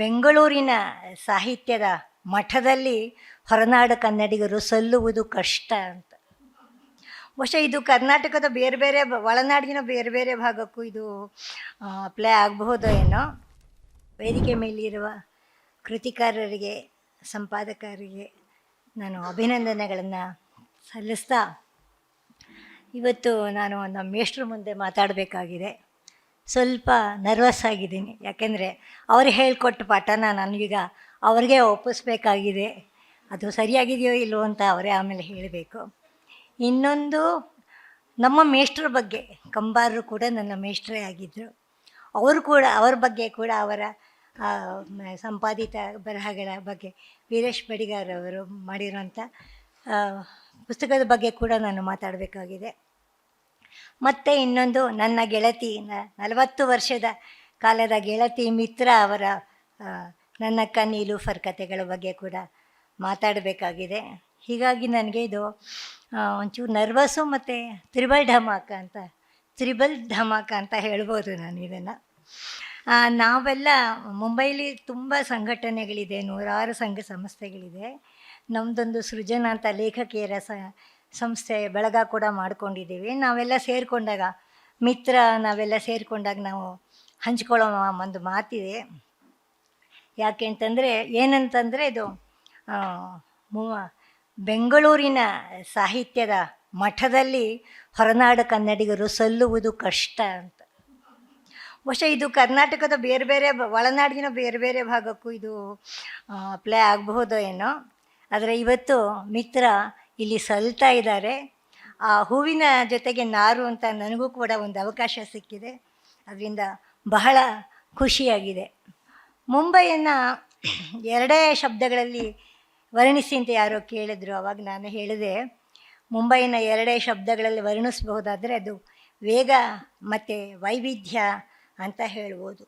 ಬೆಂಗಳೂರಿನ ಸಾಹಿತ್ಯದ ಮಠದಲ್ಲಿ ಹೊರನಾಡ ಕನ್ನಡಿಗರು ಸಲ್ಲುವುದು ಕಷ್ಟ ಅಂತ. ಬಹುಶಃ ಇದು ಕರ್ನಾಟಕದ ಬೇರೆ ಬೇರೆ ಒಳನಾಡಿನ ಬೇರೆ ಬೇರೆ ಭಾಗಕ್ಕೂ ಇದು ಅಪ್ಲೈ ಆಗಬಹುದೋ ಏನೋ. ವೇದಿಕೆ ಮೇಲಿರುವ ಕೃತಿಕಾರರಿಗೆ, ಸಂಪಾದಕರಿಗೆ ನಾನು ಅಭಿನಂದನೆಗಳನ್ನು ಸಲ್ಲಿಸ್ತಾ, ಇವತ್ತು ನಾನು ನಮ್ಮ ಮೇಷ್ಟ್ರ ಮುಂದೆ ಮಾತಾಡಬೇಕಾಗಿದೆ. ಸ್ವಲ್ಪ ನರ್ವಸ್ ಆಗಿದ್ದೀನಿ. ಯಾಕೆಂದರೆ ಅವ್ರು ಹೇಳಿಕೊಟ್ಟ ಪಾಠನ ಈಗ ಅವ್ರಿಗೆ ಒಪ್ಪಿಸ್ಬೇಕಾಗಿದೆ. ಅದು ಸರಿಯಾಗಿದೆಯೋ ಇಲ್ವೋ ಅಂತ ಅವರೇ ಆಮೇಲೆ ಹೇಳಬೇಕು. ಇನ್ನೊಂದು, ನಮ್ಮ ಮೇಷ್ಟ್ರ ಬಗ್ಗೆ, ಕಂಬಾರರು ಕೂಡ ನನ್ನ ಮೇಷ್ಟ್ರೇ ಆಗಿದ್ದರು ಅವರು ಕೂಡ, ಅವ್ರ ಬಗ್ಗೆ ಕೂಡ ಅವರ ಸಂಪಾದಿತ ಬರಹಗಳ ಬಗ್ಗೆ, ವೀರೇಶ್ ಬಡಿಗಾರ್ ಅವರು ಮಾಡಿರೋಂಥ ಪುಸ್ತಕದ ಬಗ್ಗೆ ಕೂಡ ನಾನು ಮಾತಾಡಬೇಕಾಗಿದೆ. ಮತ್ತು ಇನ್ನೊಂದು ನನ್ನ ಗೆಳತಿ ನಲವತ್ತು ವರ್ಷದ ಕಾಲದ ಗೆಳತಿ ಮಿತ್ರ ಅವರ ನನ್ನ ಕನ್ನೀಲು ಫರ್ ಕಥೆಗಳ ಬಗ್ಗೆ ಕೂಡ ಮಾತಾಡಬೇಕಾಗಿದೆ. ಹೀಗಾಗಿ ನನಗೆ ಇದು ಒಂಚೂರು ನರ್ವಸ್ಸು ಮತ್ತು ತ್ರಿಬಲ್ ಢಮಾಕ ಅಂತ, ತ್ರಿಬಲ್ ಧಮಾಕ ಅಂತ ಹೇಳ್ಬೋದು ನಾನು ಇದನ್ನು. ನಾವೆಲ್ಲ ಮುಂಬೈಲಿ ತುಂಬ ಸಂಘಟನೆಗಳಿದೆ, ನೂರಾರು ಸಂಘ ಸಂಸ್ಥೆಗಳಿದೆ. ನಮ್ಮದೊಂದು ಸೃಜನ ಅಂತ ಲೇಖಕಿಯರ ಸ ಸಂಸ್ಥೆ ಬೆಳಗ ಕೂಡ ಮಾಡ್ಕೊಂಡಿದ್ದೀವಿ. ನಾವೆಲ್ಲ ಸೇರಿಕೊಂಡಾಗ, ಮಿತ್ರ ನಾವೆಲ್ಲ ಸೇರಿಕೊಂಡಾಗ ನಾವು ಹಂಚ್ಕೊಳ್ಳೋ ಒಂದು ಮಾತಿದೆ. ಯಾಕೆ ಅಂತಂದರೆ ಏನಂತಂದರೆ ಇದು ಮೂವ ಬೆಂಗಳೂರಿನ ಸಾಹಿತ್ಯದ ಮಠದಲ್ಲಿ ಹೊರನಾಡು ಕನ್ನಡಿಗರು ಸಲ್ಲುವುದು ಕಷ್ಟ ಅಂತ. ಬಹುಶಃ ಇದು ಕರ್ನಾಟಕದ ಬೇರೆ ಬೇರೆ ಒಳನಾಡಿನ ಬೇರೆ ಬೇರೆ ಭಾಗಕ್ಕೂ ಇದು ಅಪ್ಲೈ ಆಗಬಹುದೋ ಏನೋ. ಆದರೆ ಇವತ್ತು ಮಿತ್ರ ಇಲ್ಲಿ ಸಲ್ತಾ ಇದ್ದಾರೆ. ಆ ಹೂವಿನ ಜೊತೆಗೆ ನಾರು ಅಂತ ನನಗೂ ಕೂಡ ಒಂದು ಅವಕಾಶ ಸಿಕ್ಕಿದೆ. ಅದರಿಂದ ಬಹಳ ಖುಷಿಯಾಗಿದೆ. ಮುಂಬೈಯನ್ನು ಎರಡೇ ಶಬ್ದಗಳಲ್ಲಿ ವರ್ಣಿಸಿ ಅಂತ ಯಾರೋ ಕೇಳಿದ್ರು, ಅವಾಗ ನಾನು ಹೇಳಿದೆ ಮುಂಬೈನ ಎರಡೇ ಶಬ್ದಗಳಲ್ಲಿ ವರ್ಣಿಸಬಹುದಾದರೆ ಅದು ವೇಗ ಮತ್ತು ವೈವಿಧ್ಯ ಅಂತ ಹೇಳ್ಬೋದು.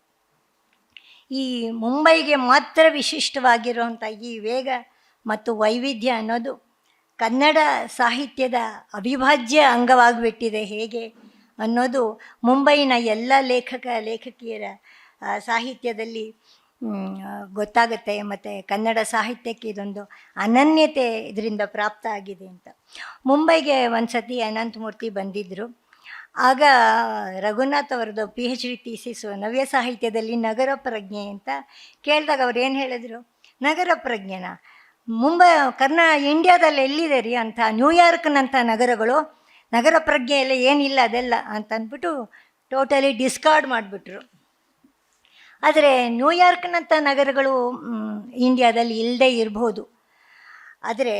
ಈ ಮುಂಬೈಗೆ ಮಾತ್ರ ವಿಶಿಷ್ಟವಾಗಿರುವಂಥ ಈ ವೇಗ ಮತ್ತು ವೈವಿಧ್ಯ ಅನ್ನೋದು ಕನ್ನಡ ಸಾಹಿತ್ಯದ ಅವಿಭಾಜ್ಯ ಅಂಗವಾಗಿಬಿಟ್ಟಿದೆ ಹೇಗೆ ಅನ್ನೋದು ಮುಂಬೈನ ಎಲ್ಲ ಲೇಖಕ, ಲೇಖಕಿಯರ ಸಾಹಿತ್ಯದಲ್ಲಿ ಗೊತ್ತಾಗುತ್ತೆ ಮತ್ತು ಕನ್ನಡ ಸಾಹಿತ್ಯಕ್ಕೆ ಇದೊಂದು ಅನನ್ಯತೆ ಇದರಿಂದ ಪ್ರಾಪ್ತ ಆಗಿದೆ ಅಂತ. ಮುಂಬೈಗೆ ಒಂದು ಸತಿ ಅನಂತಮೂರ್ತಿ ಬಂದಿದ್ದರು ಆಗ ರಘುನಾಥ್ ಅವರದ್ದು ಪಿ ಎಚ್ ಡಿ ಥೀಸಿಸು ನವ್ಯ ಸಾಹಿತ್ಯದಲ್ಲಿ ನಗರ ಪ್ರಜ್ಞೆ ಅಂತ ಕೇಳಿದಾಗ ಅವ್ರು ಏನು ಹೇಳಿದ್ರು? ನಗರ ಪ್ರಜ್ಞೆನ? ಮುಂಬೈ, ಕರ್ನಾ, ಇಂಡಿಯಾದಲ್ಲಿ ಎಲ್ಲಿದೆ ರೀ ಅಂತ ನ್ಯೂಯಾರ್ಕ್ನಂಥ ನಗರಗಳು, ನಗರ ಪ್ರಜ್ಞೆಯಲ್ಲಿ ಏನಿಲ್ಲ ಅದೆಲ್ಲ ಅಂತ ಅಂದ್ಬಿಟ್ಟು ಟೋಟಲಿ ಡಿಸ್ಕಾರ್ಡ್ ಮಾಡಿಬಿಟ್ರು. ಆದರೆ ನ್ಯೂಯಾರ್ಕ್ನಂಥ ನಗರಗಳು ಇಂಡಿಯಾದಲ್ಲಿ ಇಲ್ಲದೇ ಇರಬಹುದು ಆದರೆ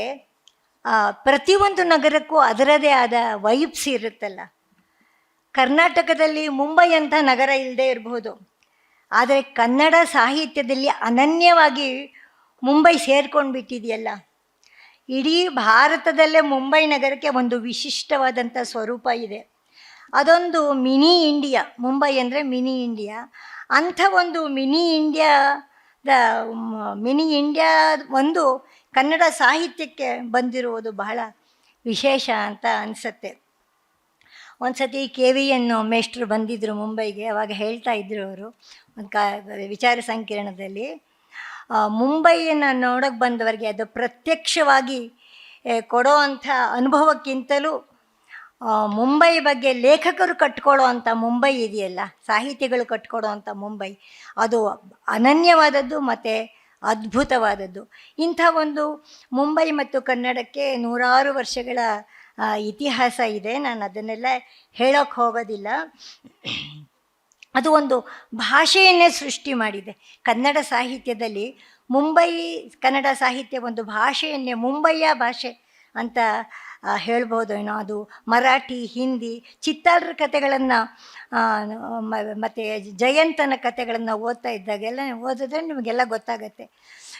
ಪ್ರತಿಯೊಂದು ನಗರಕ್ಕೂ ಅದರದೇ ಆದ ವೈಬ್ಸ್ ಇರುತ್ತಲ್ಲ. ಕರ್ನಾಟಕದಲ್ಲಿ ಮುಂಬೈ ಅಂತ ನಗರ ಇಲ್ಲದೆ ಇರಬಹುದು ಆದರೆ ಕನ್ನಡ ಸಾಹಿತ್ಯದಲ್ಲಿ ಅನನ್ಯವಾಗಿ ಮುಂಬೈ ಸೇರ್ಕೊಂಡು ಬಿಟ್ಟಿದೆಯಲ್ಲ ಇಡೀ ಭಾರತದಲ್ಲೇ ಮುಂಬೈ ನಗರಕ್ಕೆ ಒಂದು ವಿಶಿಷ್ಟವಾದಂಥ ಸ್ವರೂಪ ಇದೆ. ಅದೊಂದು ಮಿನಿ ಇಂಡಿಯಾ, ಮುಂಬೈ ಅಂದರೆ ಮಿನಿ ಇಂಡಿಯಾ. ಅಂಥ ಒಂದು ಮಿನಿ ಇಂಡಿಯಾದ ಮಿನಿ ಇಂಡಿಯಾ ಒಂದು ಕನ್ನಡ ಸಾಹಿತ್ಯಕ್ಕೆ ಬಂದಿರುವುದು ಬಹಳ ವಿಶೇಷ ಅಂತ ಅನಿಸತ್ತೆ. ಒಂದು ಸತಿ ಕೆ ವಿ ಎನ್ ಮೇಷ್ಟ್ರು ಬಂದಿದ್ದರು ಮುಂಬೈಗೆ, ಅವಾಗ ಹೇಳ್ತಾ ಇದ್ದರು ಅವರು, ಒಂದು ಕಾ, ವಿಚಾರ ಸಂಕಿರಣದಲ್ಲಿ. ಮುಂಬೈಯನ್ನು ನೋಡೋಕ್ಕೆ ಬಂದವರಿಗೆ ಅದು ಪ್ರತ್ಯಕ್ಷವಾಗಿ ಕೊಡೋ ಅಂಥ ಅನುಭವಕ್ಕಿಂತಲೂ ಮುಂಬೈ ಬಗ್ಗೆ ಲೇಖಕರು ಕಟ್ಕೊಳ್ಳೋ ಅಂಥ ಮುಂಬೈ ಇದೆಯಲ್ಲ, ಸಾಹಿತಿಗಳು ಕಟ್ಕೊಡೋ ಅಂಥ ಮುಂಬೈ, ಅದು ಅನನ್ಯವಾದದ್ದು ಮತ್ತು ಅದ್ಭುತವಾದದ್ದು. ಇಂಥ ಒಂದು ಮುಂಬೈ ಮತ್ತು ಕನ್ನಡಕ್ಕೆ ನೂರಾರು ವರ್ಷಗಳ ಇತಿಹಾಸ ಇದೆ. ನಾನು ಅದನ್ನೆಲ್ಲ ಹೇಳೋಕ್ಕೆ ಹೋಗೋದಿಲ್ಲ. ಅದು ಒಂದು ಭಾಷೆಯನ್ನೇ ಸೃಷ್ಟಿ ಮಾಡಿದೆ. ಕನ್ನಡ ಸಾಹಿತ್ಯದಲ್ಲಿ ಮುಂಬೈ ಕನ್ನಡ ಸಾಹಿತ್ಯ ಒಂದು ಭಾಷೆಯನ್ನೇ ಮುಂಬೈಯ ಭಾಷೆ ಅಂತ ಹೇಳ್ಬೋದೇನೋ ಅದು ಮರಾಠಿ, ಹಿಂದಿ ಚಿತ್ತಾಳರ ಕಥೆಗಳನ್ನು ಮತ್ತು ಜಯಂತನ ಕಥೆಗಳನ್ನು ಓದ್ತಾ ಇದ್ದಾಗೆಲ್ಲ ಓದಿದ್ರೆ ನಿಮಗೆಲ್ಲ ಗೊತ್ತಾಗತ್ತೆ.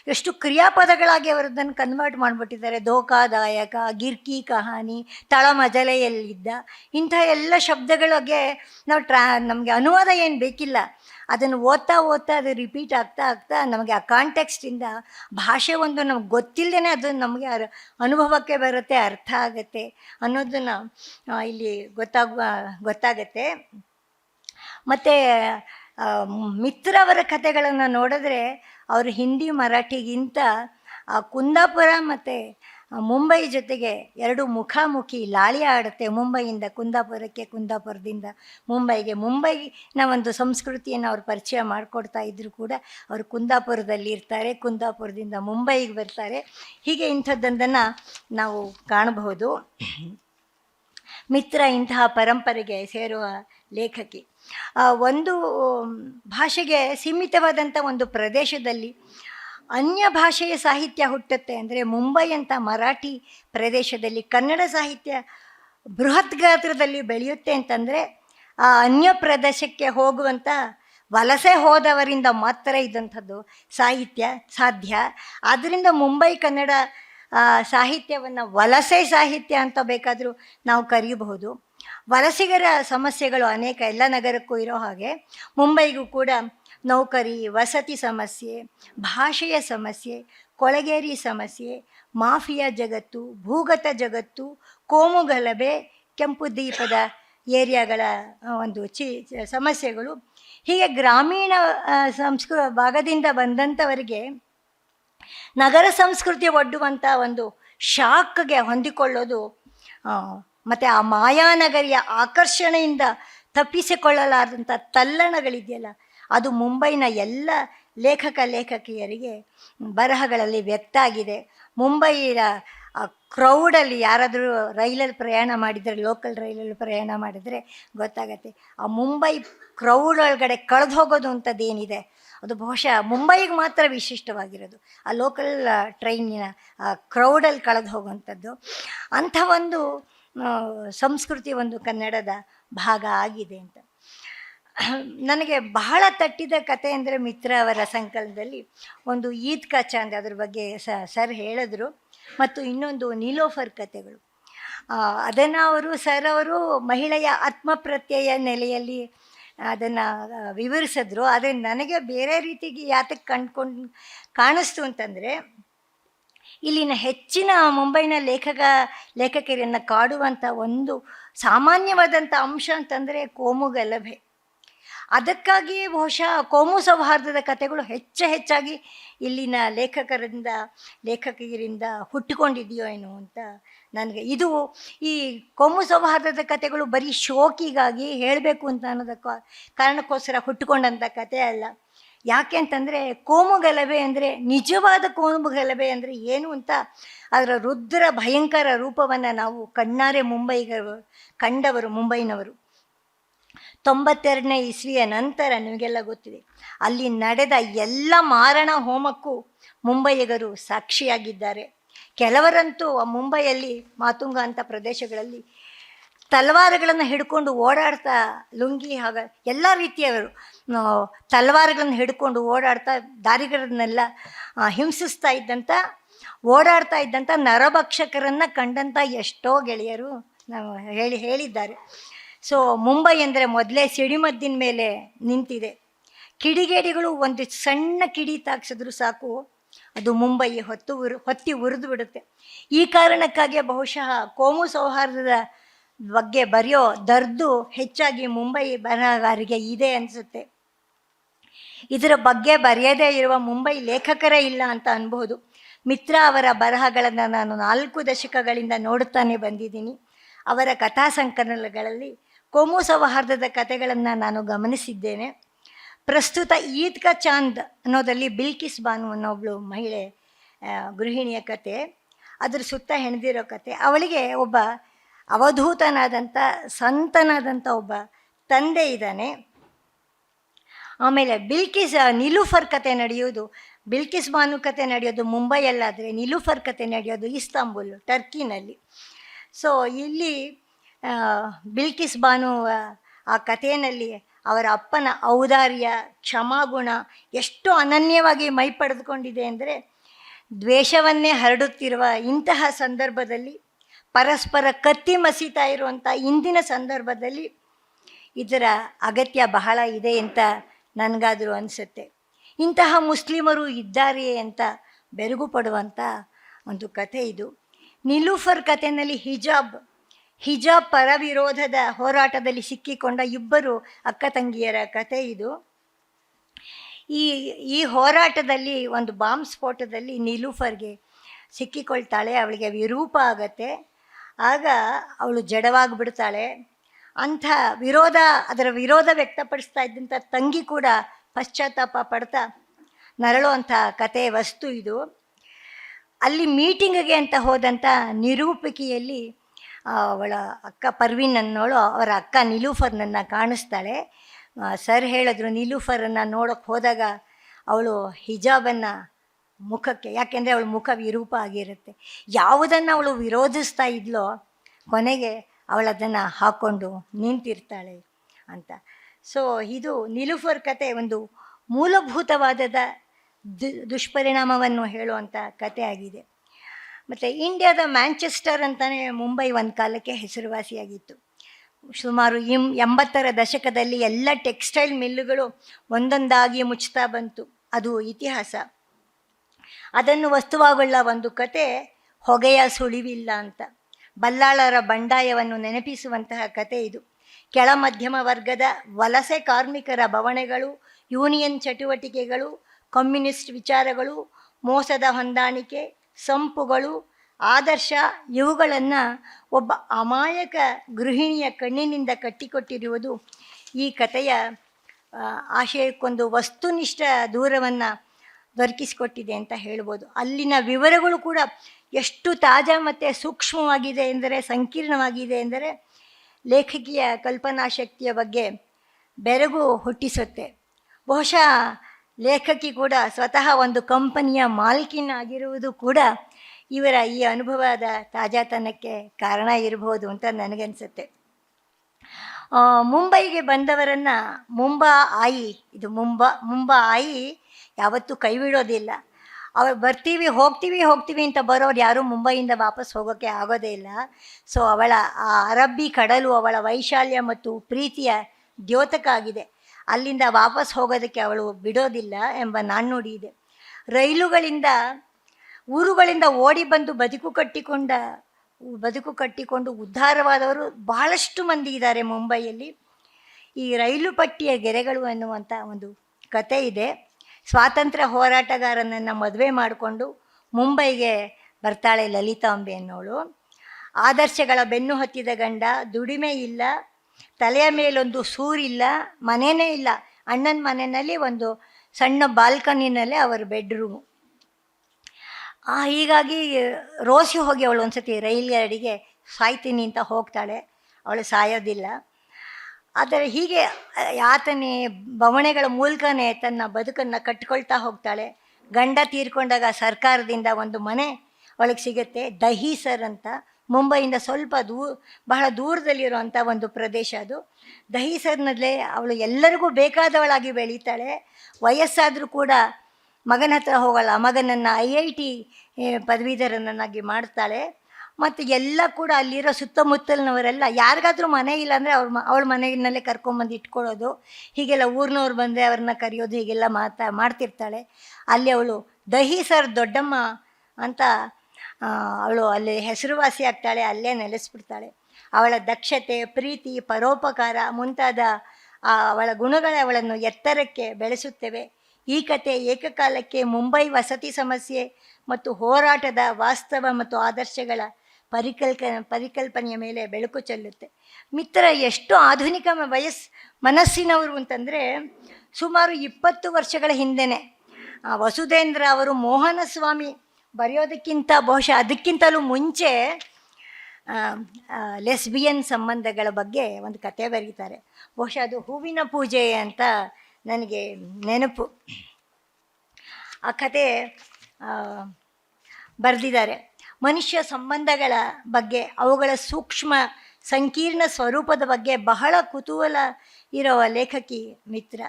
ಎಷ್ಟು ಕ್ರಿಯಾಪದಗಳಾಗಿ ಅವರದನ್ನು ಕನ್ವರ್ಟ್ ಮಾಡಿಬಿಟ್ಟಿದ್ದಾರೆ. ಧೋಕಾದಾಯಕ, ಗಿರ್ಕಿ ಕಹಾನಿ ತಳಮಜಲೆಯಲ್ಲಿದ್ದ ಇಂಥ ಎಲ್ಲ ಶಬ್ದಗಳಿಗೆ ನಾವು ಟ್ರಾ, ನಮಗೆ ಅನುವಾದ ಏನು ಬೇಕಿಲ್ಲ. ಅದನ್ನು ಓದ್ತಾ ಓದ್ತಾ ಅದು ರಿಪೀಟ್ ಆಗ್ತಾ ಆಗ್ತಾ ನಮಗೆ ಆ ಕಾಂಟೆಕ್ಸ್ಟಿಂದ ಭಾಷೆ ಒಂದು ನಮ್ಗೆ ಗೊತ್ತಿಲ್ಲದೇ ಅದು ನಮಗೆ ಅನುಭವಕ್ಕೆ ಬರುತ್ತೆ, ಅರ್ಥ ಆಗುತ್ತೆ ಅನ್ನೋದನ್ನು ಇಲ್ಲಿ ಗೊತ್ತಾಗುವ, ಗೊತ್ತಾಗತ್ತೆ. ಮತ್ತು ಮಿತ್ರವರ ಕಥೆಗಳನ್ನು ನೋಡಿದ್ರೆ ಅವರು ಹಿಂದಿ ಮರಾಠಿಗಿಂತ ಆ, ಕುಂದಾಪುರ ಮತ್ತು ಮುಂಬೈ ಜೊತೆಗೆ ಎರಡು ಮುಖಾಮುಖಿ ಲಾಳಿ ಆಡುತ್ತೆ ಮುಂಬೈಯಿಂದ ಕುಂದಾಪುರಕ್ಕೆ, ಕುಂದಾಪುರದಿಂದ ಮುಂಬೈಗೆ. ಮುಂಬೈನ ಒಂದು ಸಂಸ್ಕೃತಿಯನ್ನು ಅವ್ರು ಪರಿಚಯ ಮಾಡಿಕೊಡ್ತಾ ಇದ್ದರೂ ಕೂಡ ಅವರು ಕುಂದಾಪುರದಲ್ಲಿ ಇರ್ತಾರೆ, ಕುಂದಾಪುರದಿಂದ ಮುಂಬೈಗೆ ಬರ್ತಾರೆ. ಹೀಗೆ ಇಂಥದ್ದೊಂದನ್ನು ನಾವು ಕಾಣಬಹುದು. ಮಿತ್ರ ಇಂತಹ ಪರಂಪರೆಗೆ ಸೇರುವ ಲೇಖಕಿ. ಒಂದು ಭಾಷೆಗೆ ಸೀಮಿತವಾದಂಥ ಒಂದು ಪ್ರದೇಶದಲ್ಲಿ ಅನ್ಯ ಭಾಷೆಯ ಸಾಹಿತ್ಯ ಹುಟ್ಟುತ್ತೆ ಅಂದರೆ ಮುಂಬೈ ಅಂತ ಮರಾಠಿ ಪ್ರದೇಶದಲ್ಲಿ ಕನ್ನಡ ಸಾಹಿತ್ಯ ಬೃಹತ್ ಗಾತ್ರದಲ್ಲಿ ಬೆಳೆಯುತ್ತೆ ಅಂತಂದರೆ, ಆ ಅನ್ಯ ಪ್ರದೇಶಕ್ಕೆ ಹೋಗುವಂಥ ವಲಸೆ ಹೋದವರಿಂದ ಮಾತ್ರ ಇದ್ದಂಥದ್ದು ಸಾಹಿತ್ಯ ಸಾಧ್ಯ. ಆದ್ದರಿಂದ ಮುಂಬೈ ಕನ್ನಡ ಸಾಹಿತ್ಯವನ್ನು ವಲಸೆ ಸಾಹಿತ್ಯ ಅಂತ ಬೇಕಾದರೂ ನಾವು ಕರೆಯಬಹುದು ವಲಸಿಗರ ಸಮಸ್ಯೆಗಳು ಅನೇಕ ಎಲ್ಲ ನಗರಕ್ಕೂ ಇರೋ ಹಾಗೆ ಮುಂಬೈಗೂ ಕೂಡ ನೌಕರಿ, ವಸತಿ ಸಮಸ್ಯೆ, ಭಾಷೆಯ ಸಮಸ್ಯೆ, ಕೊಳಗೇರಿ ಸಮಸ್ಯೆ, ಮಾಫಿಯಾ ಜಗತ್ತು, ಭೂಗತ ಜಗತ್ತು, ಕೋಮು ಗಲಭೆ, ಕೆಂಪು ದೀಪದ ಏರಿಯಾಗಳ ಒಂದು ಚಿ ಸಮಸ್ಯೆಗಳು. ಹೀಗೆ ಗ್ರಾಮೀಣ ಸಂಸ್ಕೃ, ಭಾಗದಿಂದ ಬಂದಂಥವರಿಗೆ ನಗರ ಸಂಸ್ಕೃತಿ ಒಡ್ಡುವಂಥ ಒಂದು ಶಾಕ್ಗೆ ಹೊಂದಿಕೊಳ್ಳೋದು ಮತ್ತು ಆ ಮಾಯಾನಗರಿಯ ಆಕರ್ಷಣೆಯಿಂದ ತಪ್ಪಿಸಿಕೊಳ್ಳಲಾರದಂಥ ತಲ್ಲಣಗಳಿದೆಯಲ್ಲ, ಅದು ಮುಂಬೈನ ಎಲ್ಲ ಲೇಖಕ ಲೇಖಕಿಯರಿಗೆ ಬರಹಗಳಲ್ಲಿ ವ್ಯಕ್ತ ಆಗಿದೆ. ಮುಂಬೈಯ ಕ್ರೌಡಲ್ಲಿ ಯಾರಾದರೂ ರೈಲಲ್ಲಿ ಪ್ರಯಾಣ ಮಾಡಿದರೆ, ಲೋಕಲ್ ರೈಲಲ್ಲಿ ಪ್ರಯಾಣ ಮಾಡಿದರೆ ಗೊತ್ತಾಗತ್ತೆ. ಆ ಮುಂಬೈ ಕ್ರೌಡ್ ಒಳಗಡೆ ಕಳೆದು ಹೋಗೋದು ಅಂಥದ್ದೇನಿದೆ ಅದು ಬಹುಶಃ ಮುಂಬೈಗೆ ಮಾತ್ರ ವಿಶಿಷ್ಟವಾಗಿರೋದು. ಆ ಲೋಕಲ್ ಟ್ರೈನಿನ ಕ್ರೌಡಲ್ಲಿ ಕಳೆದು ಹೋಗುವಂಥದ್ದು. ಅಂಥ ಒಂದು ಸಂಸ್ಕೃತಿ ಒಂದು ಕನ್ನಡದ ಭಾಗ ಆಗಿದೆ ಅಂತ. ನನಗೆ ಬಹಳ ತಟ್ಟಿದ ಕತೆ ಅಂದರೆ ಮಿತ್ರ ಅವರ ಸಂಕಲನದಲ್ಲಿ ಒಂದು ಈದ್ ಕಾ ಚಾಂದ್ ಅದ್ರ ಬಗ್ಗೆ ಸರ್ ಹೇಳಿದ್ರು. ಮತ್ತು ಇನ್ನೊಂದು ನೀಲೋಫರ್ ಕತೆಗಳು. ಅದನ್ನು ಅವರು, ಸರ್ ಅವರು ಮಹಿಳೆಯ ಆತ್ಮಪ್ರತ್ಯಯ ನೆಲೆಯಲ್ಲಿ ಅದನ್ನು ವಿವರಿಸಿದ್ರು. ಆದರೆ ನನಗೆ ಬೇರೆ ರೀತಿಗೆ ಯಾತಕ್ಕೆ ಕಂಡ್ಕೊಂಡು, ಕಾಣಿಸ್ತು ಅಂತಂದರೆ ಇಲ್ಲಿನ ಹೆಚ್ಚಿನ ಮುಂಬೈನ ಲೇಖಕ ಲೇಖಕರನ್ನು ಕಾಡುವಂಥ ಒಂದು ಸಾಮಾನ್ಯವಾದಂಥ ಅಂಶ ಅಂತಂದರೆ ಕೋಮು ಗಲಭೆ. ಅದಕ್ಕಾಗಿಯೇ ಬಹುಶಃ ಕೋಮು ಸೌಹಾರ್ದದ ಕಥೆಗಳು ಹೆಚ್ಚು ಹೆಚ್ಚಾಗಿ ಇಲ್ಲಿನ ಲೇಖಕರಿಂದ, ಲೇಖಕಿಯರಿಂದ ಹುಟ್ಟಿಕೊಂಡಿದೆಯೋ ಏನೋ ಅಂತ ನನಗೆ ಇದು ಈ ಕೋಮು ಸೌಹಾರ್ದದ ಕಥೆಗಳು ಬರೀ ಶೋಕಿಗಾಗಿ ಹೇಳಬೇಕು ಅಂತ ಅನ್ನೋದಕ್ಕ ಕಾರಣಕ್ಕೋಸ್ಕರ ಹುಟ್ಟುಕೊಂಡಂಥ ಕಥೆ ಅಲ್ಲ. ಯಾಕೆ ಅಂತಂದರೆ ಕೋಮು ಗಲಭೆ ಅಂದರೆ ನಿಜವಾದ ಕೋಮು ಗಲಭೆ ಅಂದರೆ ಏನು ಅಂತ ಅದರ ರುದ್ರ ಭಯಂಕರ ರೂಪವನ್ನು ನಾವು ಕಣ್ಣಾರೆ ಮುಂಬೈಗ ಕಂಡವರು, ಮುಂಬೈನವರು. ತೊಂಬತ್ತೆರಡನೇ ಇಸ್ವಿಯ ನಂತರ ನಿಮಗೆಲ್ಲ ಗೊತ್ತಿದೆ. ಅಲ್ಲಿ ನಡೆದ ಎಲ್ಲ ಮಾರಣ ಹೋಮಕ್ಕೂ ಮುಂಬೈಗರು ಸಾಕ್ಷಿಯಾಗಿದ್ದಾರೆ. ಕೆಲವರಂತೂ ಆ ಮುಂಬೈಯಲ್ಲಿ ಮಾತುಂಗ ಅಂತ ಪ್ರದೇಶಗಳಲ್ಲಿ ತಲವಾರುಗಳನ್ನು ಹಿಡ್ಕೊಂಡು ಓಡಾಡ್ತಾ ಲುಂಗಿ ಹಾಗ ಎಲ್ಲ ರೀತಿಯವರು. ತಲವಾರುಗಳನ್ನು ಹಿಡ್ಕೊಂಡು ಓಡಾಡ್ತಾ, ದಾರಿಗಳನ್ನೆಲ್ಲ ಹಿಂಸಿಸ್ತಾ ಇದ್ದಂಥ ಓಡಾಡ್ತಾ ಇದ್ದಂಥ ನರಭಕ್ಷಕರನ್ನು ಕಂಡಂಥ ಎಷ್ಟೋ ಗೆಳೆಯರು ನಾವು ಹೇಳಿ, ಹೇಳಿದ್ದಾರೆ. ಸೊ ಮುಂಬೈ ಅಂದರೆ ಮೊದಲೇ ಸಿಡಿಮದ್ದಿನ ಮೇಲೆ ನಿಂತಿದೆ. ಕಿಡಿಗೇಡಿಗಳು ಒಂದು ಸಣ್ಣ ಕಿಡಿ ತಾಕ್ಸಿದ್ರು ಸಾಕು, ಅದು ಮುಂಬೈ ಹೊತ್ತು ಉರು, ಹೊತ್ತಿ ಉರಿದು ಬಿಡುತ್ತೆ. ಈ ಕಾರಣಕ್ಕಾಗಿ ಬಹುಶಃ ಕೋಮು ಸೌಹಾರ್ದದ ಬಗ್ಗೆ ಬರೆಯೋ ದರ್ದು ಹೆಚ್ಚಾಗಿ ಮುಂಬೈ ಬರಹಗಾರಿಗೆ ಇದೆ ಅನಿಸುತ್ತೆ. ಇದರ ಬಗ್ಗೆ ಬರೆಯದೇ ಇರುವ ಮುಂಬೈ ಲೇಖಕರೇ ಇಲ್ಲ ಅಂತ ಅನ್ಬೋದು ಮಿತ್ರ ಅವರ ಬರಹಗಳನ್ನು ನಾನು ನಾಲ್ಕು ದಶಕಗಳಿಂದ ನೋಡುತ್ತಾನೆ ಬಂದಿದ್ದೀನಿ. ಅವರ ಕಥಾ ಸಂಕಲನಗಳಲ್ಲಿ ಕೋಮು ಸೌಹಾರ್ದದ ಕಥೆಗಳನ್ನು ನಾನು ಗಮನಿಸಿದ್ದೇನೆ. ಪ್ರಸ್ತುತ ಈದ್ ಕಾ ಚಾಂದ್ ಅನ್ನೋದಲ್ಲಿ ಬಿಲ್ಕಿಸ್ ಬಾನು ಅನ್ನೋಬ್ಳು ಮಹಿಳೆ ಗೃಹಿಣಿಯ ಕತೆ. ಅದ್ರ ಸುತ್ತ ಹೆಣೆದಿರೋ ಕತೆ. ಅವಳಿಗೆ ಒಬ್ಬ ಅವಧೂತನಾದಂಥ ಸಂತನಾದಂಥ ಒಬ್ಬ ತಂದೆ ಇದ್ದಾನೆ. ಆಮೇಲೆ ಬಿಲ್ಕಿಸ್ ನಿಲುಫರ್ ಕತೆ ನಡೆಯೋದು ಬಿಲ್ಕಿಸ್ ಬಾನು ಕತೆ ನಡೆಯೋದು ಮುಂಬೈಯಲ್ಲಾದರೆ ನಿಲುಫರ್ ಕತೆ ನಡೆಯೋದು ಇಸ್ತಾಂಬುಲ್ ಟರ್ಕಿನಲ್ಲಿ. ಸೊ ಇಲ್ಲಿ ಬಿಲ್ಕಿಸ್ ಬಾನು ಆ, ಕಥೆಯಲ್ಲಿ ಅವರ ಅಪ್ಪನ ಔದಾರ್ಯ ಕ್ಷಮಾಗುಣ ಎಷ್ಟು ಅನನ್ಯವಾಗಿ ಮೈ ಪಡೆದುಕೊಂಡಿದೆ ಅಂದರೆ ದ್ವೇಷವನ್ನೇ ಹರಡುತ್ತಿರುವ ಇಂತಹ ಸಂದರ್ಭದಲ್ಲಿ ಪರಸ್ಪರ ಕತ್ತಿ ಮಸೀತಾ ಇರುವಂಥ ಇಂದಿನ ಸಂದರ್ಭದಲ್ಲಿ ಇದರ ಅಗತ್ಯ ಬಹಳ ಇದೆ ಅಂತ ನನಗಾದರೂ ಅನಿಸುತ್ತೆ. ಇಂತಹ ಮುಸ್ಲಿಮರು ಇದ್ದಾರೆಯೇ ಅಂತ ಬೆರಗು ಪಡುವಂಥ ಒಂದು ಕಥೆ ಇದು. ನಿಲೂಫರ್ ಕಥೆಯಲ್ಲಿ ಹಿಜಾಬ್ ಹಿಜಾಬ್ ಪರ ವಿರೋಧದ ಹೋರಾಟದಲ್ಲಿ ಸಿಕ್ಕಿಕೊಂಡ ಇಬ್ಬರು ಅಕ್ಕ ತಂಗಿಯರ ಕಥೆ ಇದು. ಈ ಈ ಹೋರಾಟದಲ್ಲಿ ಒಂದು ಬಾಂಬ್ ಸ್ಫೋಟದಲ್ಲಿ ನಿಲೂಫರ್ಗೆ ಸಿಕ್ಕಿಕೊಳ್ತಾಳೆ, ಅವಳಿಗೆ ವಿರೂಪ ಆಗತ್ತೆ. ಆಗ ಅವಳು ಜಡವಾಗಿಬಿಡ್ತಾಳೆ. ಅಂಥ ವಿರೋಧ, ಅದರ ವಿರೋಧ ವ್ಯಕ್ತಪಡಿಸ್ತಾ ಇದ್ದಂಥ ತಂಗಿ ಕೂಡ ಪಶ್ಚಾತ್ತಾಪ ಪಡ್ತಾ ನರಳುವಂಥ ಕತೆ ವಸ್ತು ಇದು. ಅಲ್ಲಿ ಮೀಟಿಂಗಿಗೆ ಅಂತ ಹೋದಂಥ ನಿರೂಪಕಿಯಲ್ಲಿ ಅವಳ ಅಕ್ಕ ಪರ್ವೀನ್ ಅನ್ನೋಳು, ಅವರ ಅಕ್ಕ ನಿಲೂಫರ್ನನ್ನು ಕಾಣಿಸ್ತಾಳೆ. ಸರ್ ಹೇಳಿದ್ರು, ನಿಲೂಫರನ್ನು ನೋಡೋಕ್ಕೆ ಹೋದಾಗ ಅವಳು ಹಿಜಾಬನ್ನು ಮುಖಕ್ಕೆ, ಯಾಕೆಂದರೆ ಅವಳು ಮುಖ ವಿರೂಪ ಆಗಿರುತ್ತೆ. ಯಾವುದನ್ನು ಅವಳು ವಿರೋಧಿಸ್ತಾ ಇದ್ಲೋ ಕೊನೆಗೆ ಅವಳದನ್ನು ಹಾಕ್ಕೊಂಡು ನಿಂತಿರ್ತಾಳೆ ಅಂತ. ಸೊ ಇದು ನಿಲುಫರ್ ಕತೆ ಒಂದು ಮೂಲಭೂತವಾದದ ದು- ದುಷ್ಪರಿಣಾಮವನ್ನು ಹೇಳುವಂಥ ಕತೆ ಆಗಿದೆ. ಮತ್ತು ಇಂಡಿಯಾದ ಮ್ಯಾಂಚೆಸ್ಟರ್ ಅಂತಲೇ ಮುಂಬೈ ಒಂದು ಕಾಲಕ್ಕೆ ಹೆಸರುವಾಸಿಯಾಗಿತ್ತು. ಸುಮಾರು ಇಂ, ಎಂಬತ್ತರ ದಶಕದಲ್ಲಿ ಎಲ್ಲ ಟೆಕ್ಸ್ಟೈಲ್ ಮಿಲ್ಲುಗಳು ಒಂದೊಂದಾಗಿ ಮುಚ್ಚುತ್ತಾ ಬಂತು. ಅದು ಇತಿಹಾಸ. ಅದನ್ನು ವಸ್ತುವಾಗುಳ್ಳ ಒಂದು ಕತೆ ಹೊಗೆಯ ಸುಳಿವಿಲ್ಲ ಅಂತ. ಬಲ್ಲಾಳರ ಬಂಡಾಯವನ್ನು ನೆನಪಿಸುವಂತಹ ಕತೆ ಇದು. ಕೆಳ ಮಧ್ಯಮ ವರ್ಗದ ವಲಸೆ ಕಾರ್ಮಿಕರ ಬವಣೆಗಳು, ಯೂನಿಯನ್ ಚಟುವಟಿಕೆಗಳು, ಕಮ್ಯುನಿಸ್ಟ್ ವಿಚಾರಗಳು, ಮೋಸದ ಹೊಂದಾಣಿಕೆ, ಸಂಪುಗಳು, ಆದರ್ಶ ಇವುಗಳನ್ನು ಒಬ್ಬ ಅಮಾಯಕ ಗೃಹಿಣಿಯ ಕಣ್ಣಿನಿಂದ ಕಟ್ಟಿಕೊಟ್ಟಿರುವುದು ಈ ಕಥೆಯ ಆಶಯಕ್ಕೊಂದು ವಸ್ತುನಿಷ್ಠ ದೂರವನ್ನು ದೊರಕಿಸಿಕೊಟ್ಟಿದೆ ಅಂತ ಹೇಳ್ಬೋದು. ಅಲ್ಲಿನ ವಿವರಗಳು ಕೂಡ ಎಷ್ಟು ತಾಜಾ ಮತ್ತು ಸೂಕ್ಷ್ಮವಾಗಿದೆ ಎಂದರೆ, ಸಂಕೀರ್ಣವಾಗಿದೆ ಎಂದರೆ, ಲೇಖಕಿಯ ಕಲ್ಪನಾ ಶಕ್ತಿಯ ಬಗ್ಗೆ ಬೆರಗು ಹುಟ್ಟಿಸುತ್ತೆ. ಬಹುಶಃ ಲೇಖಕಿ ಕೂಡ ಸ್ವತಃ ಒಂದು ಕಂಪನಿಯ ಮಾಲ್ಕಿನ್ ಆಗಿರುವುದು ಕೂಡ ಇವರ ಈ ಅನುಭವದ ತಾಜಾತನಕ್ಕೆ ಕಾರಣ ಇರಬಹುದು ಅಂತ ನನಗನ್ಸುತ್ತೆ. ಮುಂಬೈಗೆ ಬಂದವರನ್ನು ಮುಂಬಾ ಆಯಿ, ಇದು ಮುಂಬಾ ಮುಂಬಾ ಆಯಿ ಯಾವತ್ತೂ ಕೈ ಬಿಡೋದಿಲ್ಲ. ಅವ್ರು ಬರ್ತೀವಿ, ಹೋಗ್ತೀವಿ ಹೋಗ್ತೀವಿ ಅಂತ ಬರೋರು ಯಾರೂ ಮುಂಬೈಯಿಂದ ವಾಪಸ್ ಹೋಗೋಕ್ಕೆ ಆಗೋದೇ ಇಲ್ಲ. ಸೊ ಅವಳ ಆ ಅರಬ್ಬಿ ಕಡಲು, ಅವಳ ವೈಶಾಲ್ಯ ಮತ್ತು ಪ್ರೀತಿಯ ದ್ಯೋತಕ ಆಗಿದೆ. ಅಲ್ಲಿಂದ ವಾಪಸ್ ಹೋಗೋದಕ್ಕೆ ಅವಳು ಬಿಡೋದಿಲ್ಲ ಎಂಬ ನಾಣ್ಣುಡಿ ಇದೆ. ರೈಲುಗಳಿಂದ, ಊರುಗಳಿಂದ ಓಡಿ ಬಂದು ಬದುಕು ಕಟ್ಟಿಕೊಂಡ, ಬದುಕು ಕಟ್ಟಿಕೊಂಡು ಉದ್ಧಾರವಾದವರು ಬಹಳಷ್ಟು ಮಂದಿ ಇದ್ದಾರೆ ಮುಂಬೈಯಲ್ಲಿ. ಈ ರೈಲು ಪಟ್ಟಿಯ ಗೆರೆಗಳು ಅನ್ನುವಂಥ ಒಂದು ಕತೆ ಇದೆ. ಸ್ವಾತಂತ್ರ್ಯ ಹೋರಾಟಗಾರನನ್ನು ಮದುವೆ ಮಾಡಿಕೊಂಡು ಮುಂಬೈಗೆ ಬರ್ತಾಳೆ ಲಲಿತಾಂಬೆ ಅನ್ನೋಳು ಆದರ್ಶಗಳ ಬೆನ್ನು ಹತ್ತಿದ ಗಂಡ ದುಡಿಮೆ ಇಲ್ಲ, ತಲೆಯ ಮೇಲೊಂದು ಸೂರಿಲ್ಲ ಮನೆಯೇ ಇಲ್ಲ. ಅಣ್ಣನ ಮನೆಯಲ್ಲಿ ಒಂದು ಸಣ್ಣ ಬಾಲ್ಕನಿನಲ್ಲೇ ಅವರ ಬೆಡ್ರೂಮು. ಹೀಗಾಗಿ ರೋಸಿ ಹೋಗಿ ಅವಳು ಒಂದ್ಸತಿ ರೈಲ್ ಗಾಡಿಗೆ ಸಾಯ್ತೀನಿ ಅಂತ ಹೋಗ್ತಾಳೆ. ಅವಳು ಸಾಯೋದಿಲ್ಲ. ಆದರೆ ಹೀಗೆ ಆತನೇ ಬವಣೆಗಳ ಮೂಲಕನೇ ತನ್ನ ಬದುಕನ್ನು ಕಟ್ಕೊಳ್ತಾ ಹೋಗ್ತಾಳೆ. ಗಂಡ ತೀರ್ಕೊಂಡಾಗ ಸರ್ಕಾರದಿಂದ ಒಂದು ಮನೆ ಅವಳಿಗೆ ಸಿಗುತ್ತೆ. ದಹೀಸರ್ ಅಂತ. ಮುಂಬೈಯಿಂದ ಸ್ವಲ್ಪ ದೂ, ಬಹಳ ದೂರದಲ್ಲಿರುವಂಥ ಒಂದು ಪ್ರದೇಶ ಅದು. ದಹೀಸರ್ನಲ್ಲೇ ಅವಳು ಎಲ್ಲರಿಗೂ ಬೇಕಾದವಳಾಗಿ ಬೆಳೀತಾಳೆ. ವಯಸ್ಸಾದರೂ ಕೂಡ ಮಗನ ಹತ್ರ ಹೋಗಲ್ಲ. ಮಗನನ್ನು ಐ ಐ ಟಿ ಪದವೀಧರನನ್ನಾಗಿ ಮಾಡ್ತಾಳೆ. ಮತ್ತು ಎಲ್ಲ ಕೂಡ ಅಲ್ಲಿರೋ ಸುತ್ತಮುತ್ತಲಿನವರೆಲ್ಲ, ಯಾರಿಗಾದ್ರೂ ಮನೆ ಇಲ್ಲ ಅಂದರೆ ಅವ್ರ ಮ, ಅವಳ ಮನೆಯಲ್ಲೇ ಕರ್ಕೊಂಬಂದು ಇಟ್ಕೊಳ್ಳೋದು. ಹೀಗೆಲ್ಲ ಊರಿನವ್ರು ಬಂದರೆ ಅವ್ರನ್ನ ಕರೆಯೋದು, ಹೀಗೆಲ್ಲ ಮಾತಾ, ಮಾಡ್ತಿರ್ತಾಳೆ. ಅಲ್ಲಿ ಅವಳು, ದಹಿ ಸರ್ ದೊಡ್ಡಮ್ಮ ಅಂತ ಅವಳು ಅಲ್ಲಿ ಹೆಸರುವಾಸಿ ಆಗ್ತಾಳೆ, ಅಲ್ಲೇ ನೆಲೆಸ್ಬಿಡ್ತಾಳೆ. ಅವಳ ದಕ್ಷತೆ, ಪ್ರೀತಿ, ಪರೋಪಕಾರ ಮುಂತಾದ ಅವಳ ಗುಣಗಳೇ ಅವಳನ್ನು ಎತ್ತರಕ್ಕೆ ಬೆಳೆಸುತ್ತವೆ. ಈ ಕತೆ ಏಕಕಾಲಕ್ಕೆ ಮುಂಬೈ ವಸತಿ ಸಮಸ್ಯೆ ಮತ್ತು ಹೋರಾಟದ ವಾಸ್ತವ ಮತ್ತು ಆದರ್ಶಗಳ ಪರಿಕಲ್ಕ, ಪರಿಕಲ್ಪನೆಯ ಮೇಲೆ ಬೆಳಕು ಚೆಲ್ಲುತ್ತೆ. ಮಿತ್ರ, ಎಷ್ಟು ಆಧುನಿಕ ಮ- ವಯಸ್, ಮನಸ್ಸಿನವರು ಅಂತಂದರೆ ಸುಮಾರು ಇಪ್ಪತ್ತು ವರ್ಷಗಳ ಹಿಂದೆನೆ. ವಸುಧೇಂದ್ರ ಅವರು ಮೋಹನ ಸ್ವಾಮಿ ಬರೆಯೋದಕ್ಕಿಂತ ಬಹುಶಃ ಅದಕ್ಕಿಂತಲೂ ಮುಂಚೆ ಲೆಸ್ಬಿಯನ್ ಸಂಬಂಧಗಳ ಬಗ್ಗೆ ಒಂದು ಕತೆ ಬರೀತಾರೆ. ಬಹುಶಃ ಅದು ಹೂವಿನ ಪೂಜೆ ಅಂತ ನನಗೆ ನೆನಪು. ಆ ಕತೆ ಬರೆದಿದ್ದಾರೆ. ಮನುಷ್ಯ ಸಂಬಂಧಗಳ ಬಗ್ಗೆ, ಅವುಗಳ ಸೂಕ್ಷ್ಮ, ಸಂಕೀರ್ಣ ಸ್ವರೂಪದ ಬಗ್ಗೆ ಬಹಳ ಕುತೂಹಲ ಇರುವ ಲೇಖಕಿ ಮಿತ್ರ.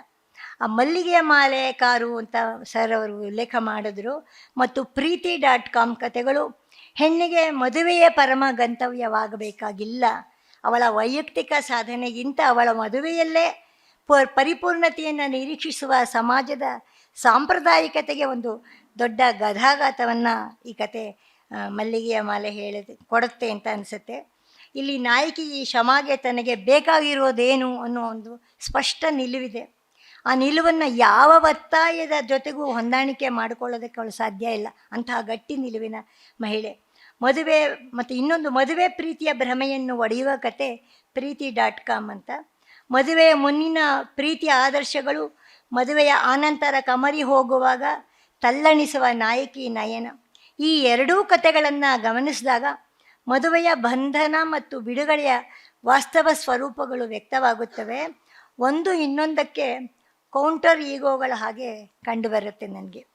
ಆ ಮಲ್ಲಿಗೆಯ ಮಾಲೆ ಕಾರು ಅಂತ ಸರ್ ಅವರು ಉಲ್ಲೇಖ ಮಾಡಿದ್ರು. ಮತ್ತು ಪ್ರೀತಿ ಡಾಟ್ ಕಾಮ್ ಕತೆಗಳು ಹೆಣ್ಣಿಗೆ ಮದುವೆಯೇ ಪರಮ ಗಂತವ್ಯವಾಗಬೇಕಾಗಿಲ್ಲ. ಅವಳ ವೈಯಕ್ತಿಕ ಸಾಧನೆಗಿಂತ ಅವಳ ಮದುವೆಯಲ್ಲೇ ಪರಿಪೂರ್ಣತೆಯನ್ನು ನಿರೀಕ್ಷಿಸುವ ಸಮಾಜದ ಸಾಂಪ್ರದಾಯಿಕತೆಗೆ ಒಂದು ದೊಡ್ಡ ಗದಾಘಾತವನ್ನು ಈ ಕತೆ ಮಲ್ಲಿಗೆಯ ಮಾಲೆ ಹೇಳಿದ ಕೊಡುತ್ತೆ ಅಂತ ಅನಿಸುತ್ತೆ. ಇಲ್ಲಿ ನಾಯಕಿ ಈ ಶಮಾಗೆ ತನಗೆ ಬೇಕಾಗಿರೋದೇನು ಅನ್ನೋ ಒಂದು ಸ್ಪಷ್ಟ ನಿಲುವಿದೆ. ಆ ನಿಲುವನ್ನು ಯಾವ ಒತ್ತಾಯದ ಜೊತೆಗೂ ಹೊಂದಾಣಿಕೆ ಮಾಡಿಕೊಳ್ಳೋದಕ್ಕೆ ಅವಳು ಸಾಧ್ಯ ಇಲ್ಲ. ಅಂತಹ ಗಟ್ಟಿ ನಿಲುವಿನ ಮಹಿಳೆ. ಮದುವೆ ಮತ್ತು ಇನ್ನೊಂದು ಮದುವೆ ಪ್ರೀತಿಯ ಭ್ರಮೆಯನ್ನು ಒಡೆಯುವ ಕತೆ ಪ್ರೀತಿ ಡಾಟ್ ಕಾಮ್ ಅಂತ. ಮದುವೆಯ ಮುನ್ನಿನ ಪ್ರೀತಿಯ ಆದರ್ಶಗಳು ಮದುವೆಯ ಆನಂತರ ಕಮರಿ ಹೋಗುವಾಗ ತಲ್ಲಣಿಸುವ ನಾಯಕಿ ನಯನ. ಈ ಎರಡೂ ಕಥೆಗಳನ್ನು ಗಮನಿಸಿದಾಗ ಮದುವೆಯ ಬಂಧನ ಮತ್ತು ಬಿಡುಗಡೆಯ ವಾಸ್ತವ ಸ್ವರೂಪಗಳು ವ್ಯಕ್ತವಾಗುತ್ತವೆ. ಒಂದು ಇನ್ನೊಂದಕ್ಕೆ ಕೌಂಟರ್ ಈಗೋಗಳ ಹಾಗೆ ಕಂಡುಬರುತ್ತೆ ನನಗೆ.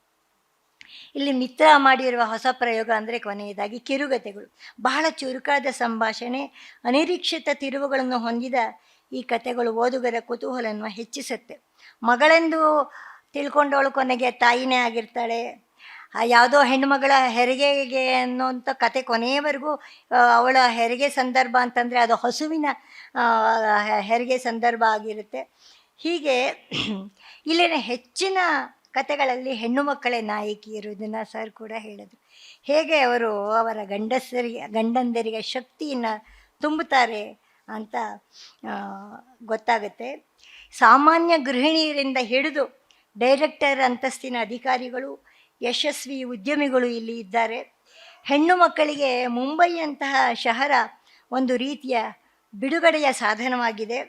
ಇಲ್ಲಿ ಮಿತ್ರ ಮಾಡಿರುವ ಹೊಸ ಪ್ರಯೋಗ ಅಂದರೆ ಕೊನೆಯದಾಗಿ ಕಿರುಗತೆಗಳು. ಬಹಳ ಚುರುಕಾದ ಸಂಭಾಷಣೆ, ಅನಿರೀಕ್ಷಿತ ತಿರುವುಗಳನ್ನು ಹೊಂದಿದ ಈ ಕಥೆಗಳು ಓದುಗರ ಕುತೂಹಲವನ್ನು ಹೆಚ್ಚಿಸುತ್ತೆ. ಮಗಳೆಂದು ತಿಳ್ಕೊಂಡವಳು ಕೊನೆಗೆ ತಾಯಿನೇ ಆಗಿರ್ತಾಳೆ. ಆ ಯಾವುದೋ ಹೆಣ್ಣುಮಗಳ ಹೆರಿಗೆಗೆ ಅನ್ನೋಂಥ ಕತೆ ಕೊನೆಯವರೆಗೂ ಅವಳ ಹೆರಿಗೆ ಸಂದರ್ಭ ಅಂತಂದರೆ ಅದು ಹಸುವಿನ ಹೆರಿಗೆ ಸಂದರ್ಭ ಆಗಿರುತ್ತೆ. ಹೀಗೆ ಇಲ್ಲಿನ ಹೆಚ್ಚಿನ ಕತೆಗಳಲ್ಲಿ ಹೆಣ್ಣು ಮಕ್ಕಳೇ ನಾಯಕಿ ಇರುವುದನ್ನು ಸರ್ ಕೂಡ ಹೇಳಿದರು. ಹೇಗೆ ಅವರು ಅವರ ಗಂಡಸರಿಗೆ, ಗಂಡಂದರಿಗೆ ಶಕ್ತಿಯನ್ನು ತುಂಬುತ್ತಾರೆ ಅಂತ ಗೊತ್ತಾಗುತ್ತೆ. ಸಾಮಾನ್ಯ ಗೃಹಿಣಿಯರಿಂದ ಹಿಡಿದು ಡೈರೆಕ್ಟರ್, ಅಂತಸ್ತಿನ ಅಧಿಕಾರಿಗಳು ಯಶಸ್ವಿ ಉದ್ಯಮಿಗಳು ಇಲ್ಲಿ ಇದ್ದಾರೆ. ಹೆಣ್ಣು ಮಕ್ಕಳಿಗೆ ಮುಂಬೈಯಂತಹ ಶಹರ ಒಂದು ರೀತಿಯ ಬಿಡುಗಡೆಯ ಸಾಧನವಾಗಿದೆ.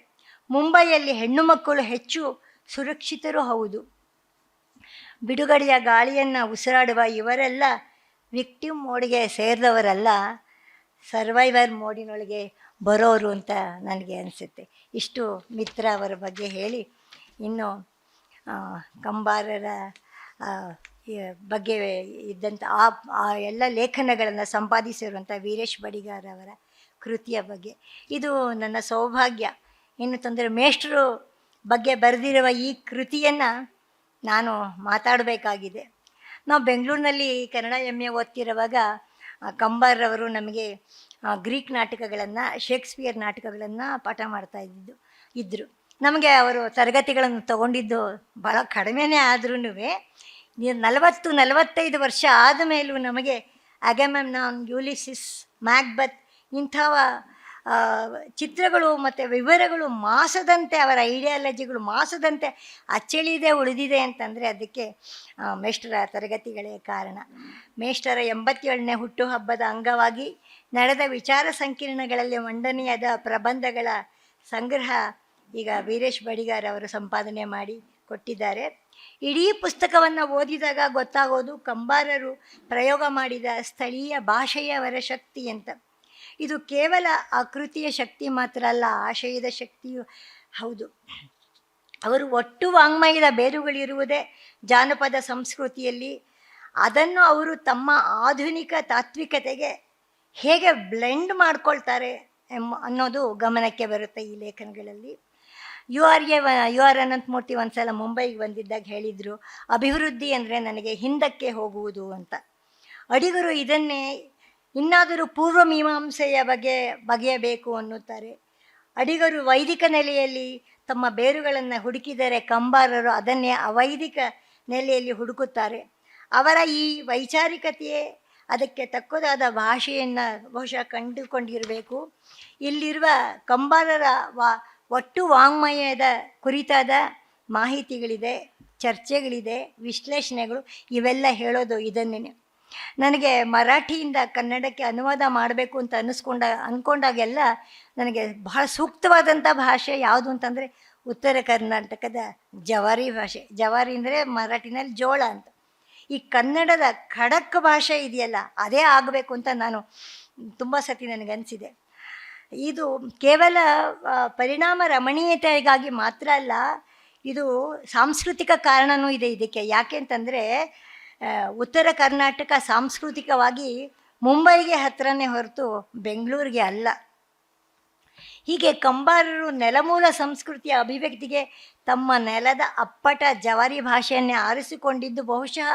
ಮುಂಬೈಯಲ್ಲಿ ಹೆಣ್ಣು ಮಕ್ಕಳು ಹೆಚ್ಚು ಸುರಕ್ಷಿತರೂ ಹೌದು. ಬಿಡುಗಡೆಯ ಗಾಳಿಯನ್ನು ಉಸಿರಾಡುವ ಇವರೆಲ್ಲ ವಿಕ್ಟಿಮ್ ಮೋಡಿಗೆ ಸೇರಿದವರಲ್ಲ, ಸರ್ವೈವರ್ ಮೋಡಿನೊಳಗೆ ಬರೋರು ಅಂತ ನನಗೆ ಅನಿಸುತ್ತೆ. ಇಷ್ಟು ಮಿತ್ರ ಅವರ ಬಗ್ಗೆ ಹೇಳಿ. ಇನ್ನು ಕಂಬಾರರ ಬಗ್ಗೆ ಇದ್ದಂಥ ಆ ಎಲ್ಲ ಲೇಖನಗಳನ್ನು ಸಂಪಾದಿಸಿರುವಂಥ ವೀರೇಶ್ ಬಡಿಗಾರ್ ಅವರ ಕೃತಿಯ ಬಗ್ಗೆ. ಇದು ನನ್ನ ಸೌಭಾಗ್ಯ. ಏನು ತೊಂದರೆ ಮೇಷ್ಟ್ರು ಬಗ್ಗೆ ಬರೆದಿರುವ ಈ ಕೃತಿಯನ್ನು ನಾನು ಮಾತಾಡಬೇಕಾಗಿದೆ. ನಾವು ಬೆಂಗಳೂರಿನಲ್ಲಿ ಕನ್ನಡ ಎಂ ಎ ಓದ್ತಿರುವಾಗ ಕಂಬಾರ್ರವರು ನಮಗೆ ಗ್ರೀಕ್ ನಾಟಕಗಳನ್ನು, ಶೇಕ್ಸ್ಪಿಯರ್ ನಾಟಕಗಳನ್ನು ಪಾಠ ಮಾಡ್ತಾ ಇದ್ದಿದ್ದು ಇದ್ದರು ನಮಗೆ ಅವರು ತರಗತಿಗಳನ್ನು ತಗೊಂಡಿದ್ದು ಭಾಳ ಕಡಿಮೆನೇ ಆದ್ರೂ ನಲವತ್ತು ನಲವತ್ತೈದು ವರ್ಷ ಆದ ಮೇಲೂ ನಮಗೆ ಅಗೆಮೆಮ್ನಾನ್ ಯೂಲಿಸಿಸ್ ಮ್ಯಾಕ್ಬತ್ ಇಂಥವ ಆ, ಚಿತ್ರಗಳು ಮತ್ತು ವಿವರಗಳು ಮಾಸದಂತೆ ಅವರ ಐಡಿಯಾಲಜಿಗಳು ಮಾಸದಂತೆ ಅಚ್ಚಳಿದೆ ಉಳಿದಿದೆ ಅಂತಂದರೆ ಅದಕ್ಕೆ ಮೇಷ್ಟರ ತರಗತಿಗಳೇ ಕಾರಣ. ಮೇಷ್ಟರ ಎಂಬತ್ತೇಳನೇ ಹುಟ್ಟುಹಬ್ಬದ ಅಂಗವಾಗಿ ನಡೆದ ವಿಚಾರ ಸಂಕಿರಣಗಳಲ್ಲಿ ಮಂಡನೆಯಾದ ಪ್ರಬಂಧಗಳ ಸಂಗ್ರಹ ಈಗ ವೀರೇಶ್ ಬಡಿಗಾರ್ ಅವರು ಸಂಪಾದನೆ ಮಾಡಿ ಕೊಟ್ಟಿದ್ದಾರೆ. ಇಡೀ ಪುಸ್ತಕವನ್ನು ಓದಿದಾಗ ಗೊತ್ತಾಗೋದು ಕಂಬಾರರು ಪ್ರಯೋಗ ಮಾಡಿದ ಸ್ಥಳೀಯ ಭಾಷೆಯವರ ಶಕ್ತಿ ಅಂತ. ಇದು ಕೇವಲ ಆಕೃತಿಯ ಕೃತಿಯ ಶಕ್ತಿ ಮಾತ್ರ ಅಲ್ಲ, ಆಶಯದ ಶಕ್ತಿಯು ಹೌದು. ಅವರು ಒಟ್ಟು ವಾಂಗ್ಮಯದ ಬೇರುಗಳಿರುವುದೇ ಜಾನಪದ ಸಂಸ್ಕೃತಿಯಲ್ಲಿ. ಅದನ್ನು ಅವರು ತಮ್ಮ ಆಧುನಿಕ ತಾತ್ವಿಕತೆಗೆ ಹೇಗೆ ಬ್ಲೆಂಡ್ ಮಾಡ್ಕೊಳ್ತಾರೆ ಅನ್ನೋದು ಗಮನಕ್ಕೆ ಬರುತ್ತೆ ಈ ಲೇಖನಗಳಲ್ಲಿ. ಯು ಆರ್ಗೆ ಯು ಆರ್ ಅನಂತಮೂರ್ತಿ ಒಂದ್ಸಲ ಮುಂಬೈಗೆ ಬಂದಿದ್ದಾಗ ಹೇಳಿದರು, ಅಭಿವೃದ್ಧಿ ಅಂದರೆ ನನಗೆ ಹಿಂದಕ್ಕೆ ಹೋಗುವುದು ಅಂತ. ಅಡಿಗರು ಇದನ್ನೇ, ಇನ್ನಾದರೂ ಪೂರ್ವ ಮೀಮಾಂಸೆಯ ಬಗ್ಗೆ ಬಗೆಯಬೇಕು ಅನ್ನುತ್ತಾರೆ. ಅಡಿಗರು ವೈದಿಕ ನೆಲೆಯಲ್ಲಿ ತಮ್ಮ ಬೇರುಗಳನ್ನು ಹುಡುಕಿದರೆ ಕಂಬಾರರು ಅದನ್ನೇ ಅವೈದಿಕ ನೆಲೆಯಲ್ಲಿ ಹುಡುಕುತ್ತಾರೆ. ಅವರ ಈ ವೈಚಾರಿಕತೆಯೇ ಅದಕ್ಕೆ ತಕ್ಕದಾದ ಭಾಷೆಯನ್ನು ಬಹುಶಃ ಕಂಡುಕೊಂಡಿರಬೇಕು. ಇಲ್ಲಿರುವ ಕಂಬಾರರ ವಾ ಒಟ್ಟು ವಾಂಗ್ಮಯದ ಕುರಿತಾದ ಮಾಹಿತಿಗಳಿದೆ, ಚರ್ಚೆಗಳಿದೆ, ವಿಶ್ಲೇಷಣೆಗಳು ಇವೆಲ್ಲ ಹೇಳೋದು ಇದನ್ನೇ ನನಗೆ ಮರಾಠಿಯಿಂದ ಕನ್ನಡಕ್ಕೆ ಅನುವಾದ ಮಾಡಬೇಕು ಅಂತ ಅನ್ನಿಸ್ಕೊಂಡ ಅಂದ್ಕೊಂಡಾಗೆಲ್ಲ ನನಗೆ ಬಹಳ ಸೂಕ್ತವಾದಂಥ ಭಾಷೆ ಯಾವುದು ಅಂತಂದರೆ ಉತ್ತರ ಕರ್ನಾಟಕದ ಜವಾರಿ ಭಾಷೆ. ಜವಾರಿ ಅಂದರೆ ಮರಾಠಿನಲ್ಲಿ ಜೋಳ ಅಂತ. ಈ ಕನ್ನಡದ ಖಡಕ್ ಭಾಷೆ ಇದೆಯಲ್ಲ, ಅದೇ ಆಗಬೇಕು ಅಂತ ನಾನು ತುಂಬ ಸತಿ ನನಗನ್ಸಿದೆ ಇದು ಕೇವಲ ಪರಿಣಾಮ ರಮಣೀಯತೆಗಾಗಿ ಮಾತ್ರ ಅಲ್ಲ, ಇದು ಸಾಂಸ್ಕೃತಿಕ ಕಾರಣವೂ ಇದೆ ಇದಕ್ಕೆ. ಯಾಕೆ ಅಂತಂದರೆ ಉತ್ತರ ಕರ್ನಾಟಕ ಸಾಂಸ್ಕೃತಿಕವಾಗಿ ಮುಂಬೈಗೆ ಹತ್ತಿರನೇ ಹೊರತು ಬೆಂಗಳೂರಿಗೆ ಅಲ್ಲ. ಹೀಗೆ ಕಂಬಾರರು ನೆಲಮೂಲ ಸಂಸ್ಕೃತಿಯ ಅಭಿವ್ಯಕ್ತಿಗೆ ತಮ್ಮ ನೆಲದ ಅಪ್ಪಟ ಜವಾರಿ ಭಾಷೆಯನ್ನೇ ಆರಿಸಿಕೊಂಡಿದ್ದು ಬಹುಶಃ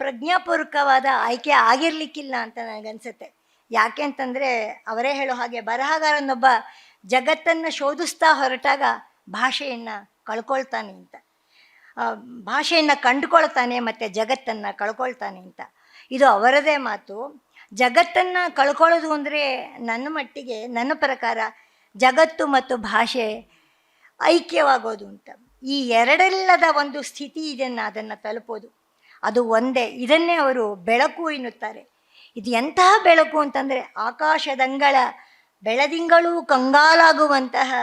ಪ್ರಜ್ಞಾಪೂರ್ವಕವಾದ ಆಯ್ಕೆ ಆಗಿರಲಿಕ್ಕಿಲ್ಲ ಅಂತ ನನಗನ್ಸುತ್ತೆ. ಯಾಕೆ ಅಂತಂದರೆ ಅವರೇ ಹೇಳೋ ಹಾಗೆ ಬರಹಗಾರನೊಬ್ಬ ಜಗತ್ತನ್ನು ಶೋಧಿಸ್ತಾ ಹೊರಟಾಗ ಭಾಷೆಯನ್ನು ಕಳ್ಕೊಳ್ತಾನೆ ಅಂತ. ಭಾಷೆಯನ್ನು ಕಂಡುಕೊಳ್ತಾನೆ ಮತ್ತು ಜಗತ್ತನ್ನು ಕಳ್ಕೊಳ್ತಾನೆ ಅಂತ. ಇದು ಅವರದೇ ಮಾತು. ಜಗತ್ತನ್ನು ಕಳ್ಕೊಳ್ಳೋದು ಅಂದರೆ ನನ್ನ ಮಟ್ಟಿಗೆ, ನನ್ನ ಪ್ರಕಾರ ಜಗತ್ತು ಮತ್ತು ಭಾಷೆ ಐಕ್ಯವಾಗೋದು ಅಂತ. ಈ ಎರಡೆಲ್ಲದ ಒಂದು ಸ್ಥಿತಿ ಇದನ್ನು ಅದನ್ನು ತಲುಪೋದು. ಅದು ಒಂದೇ. ಇದನ್ನೇ ಅವರು ಬೆಳಕು ಎನ್ನುತ್ತಾರೆ. ಇದು ಎಂತಹ ಬೆಳಕು ಅಂತಂದರೆ ಆಕಾಶದಂಗಳ ಬೆಳದಿಂಗಳೂ ಕಂಗಾಲಾಗುವಂತಹ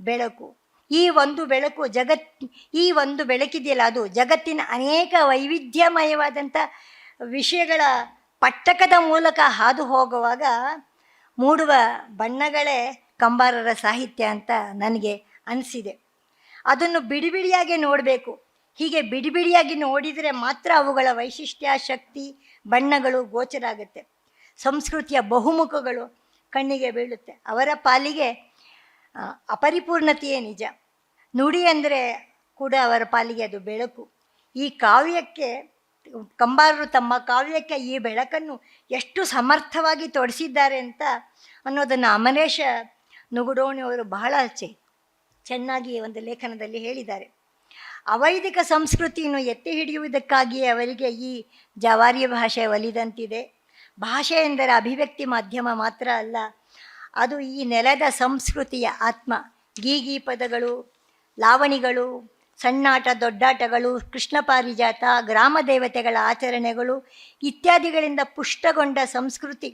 ಬೆಳಕು. ಈ ಒಂದು ಬೆಳಕು ಜಗತ್, ಈ ಒಂದು ಬೆಳಕಿದೆಯಲ್ಲ ಅದು ಜಗತ್ತಿನ ಅನೇಕ ವೈವಿಧ್ಯಮಯವಾದಂಥ ವಿಷಯಗಳ ಪಟ್ಟಕದ ಮೂಲಕ ಹಾದು ಹೋಗುವಾಗ ಮೂಡುವ ಬಣ್ಣಗಳೇ ಕಂಬಾರರ ಸಾಹಿತ್ಯ ಅಂತ ನನಗೆ ಅನಿಸಿದೆ. ಅದನ್ನು ಬಿಡಿಬಿಡಿಯಾಗಿ ನೋಡಬೇಕು. ಹೀಗೆ ಬಿಡಿ ಬಿಡಿಯಾಗಿ ನೋಡಿದರೆ ಮಾತ್ರ ಅವುಗಳ ವೈಶಿಷ್ಟ್ಯ, ಶಕ್ತಿ, ಬಣ್ಣಗಳು ಗೋಚರ ಆಗುತ್ತೆ ಸಂಸ್ಕೃತಿಯ ಬಹುಮುಖಗಳು ಕಣ್ಣಿಗೆ ಬೀಳುತ್ತೆ. ಅವರ ಪಾಲಿಗೆ ಅಪರಿಪೂರ್ಣತೆಯೇ ನಿಜ. ನುಡಿ ಅಂದರೆ ಕೂಡ ಅವರ ಪಾಲಿಗೆ ಅದು ಬೆಳಕು. ಈ ಕಾವ್ಯಕ್ಕೆ, ಕಂಬಾರರು ತಮ್ಮ ಕಾವ್ಯಕ್ಕೆ ಈ ಬೆಳಕನ್ನು ಎಷ್ಟು ಸಮರ್ಥವಾಗಿ ತೊಡಸಿದ್ದಾರೆ ಅಂತ ಅನ್ನೋದನ್ನು ಅಮರೇಶ ನುಗುಡೋಣಿಯವರು ಬಹಳ ಚೆನ್ನಾಗಿ ಒಂದು ಲೇಖನದಲ್ಲಿ ಹೇಳಿದ್ದಾರೆ. ಅವೈದಿಕ ಸಂಸ್ಕೃತಿಯನ್ನು ಎತ್ತಿ ಹಿಡಿಯುವುದಕ್ಕಾಗಿಯೇ ಅವರಿಗೆ ಈ ಜವಾರಿಯ ಭಾಷೆ ಒಲಿದಂತಿದೆ. ಭಾಷೆ ಎಂದರೆ ಅಭಿವ್ಯಕ್ತಿ ಮಾಧ್ಯಮ ಮಾತ್ರ ಅಲ್ಲ, ಅದು ಈ ನೆಲದ ಸಂಸ್ಕೃತಿಯ ಆತ್ಮ. ಗೀಗಿ ಪದಗಳು, ಲಾವಣಿಗಳು, ಸಣ್ಣಾಟ, ದೊಡ್ಡಾಟಗಳು, ಕೃಷ್ಣ ಪಾರಿಜಾತ, ಗ್ರಾಮ ದೇವತೆಗಳ ಆಚರಣೆಗಳು ಇತ್ಯಾದಿಗಳಿಂದ ಪುಷ್ಟಗೊಂಡ ಸಂಸ್ಕೃತಿ.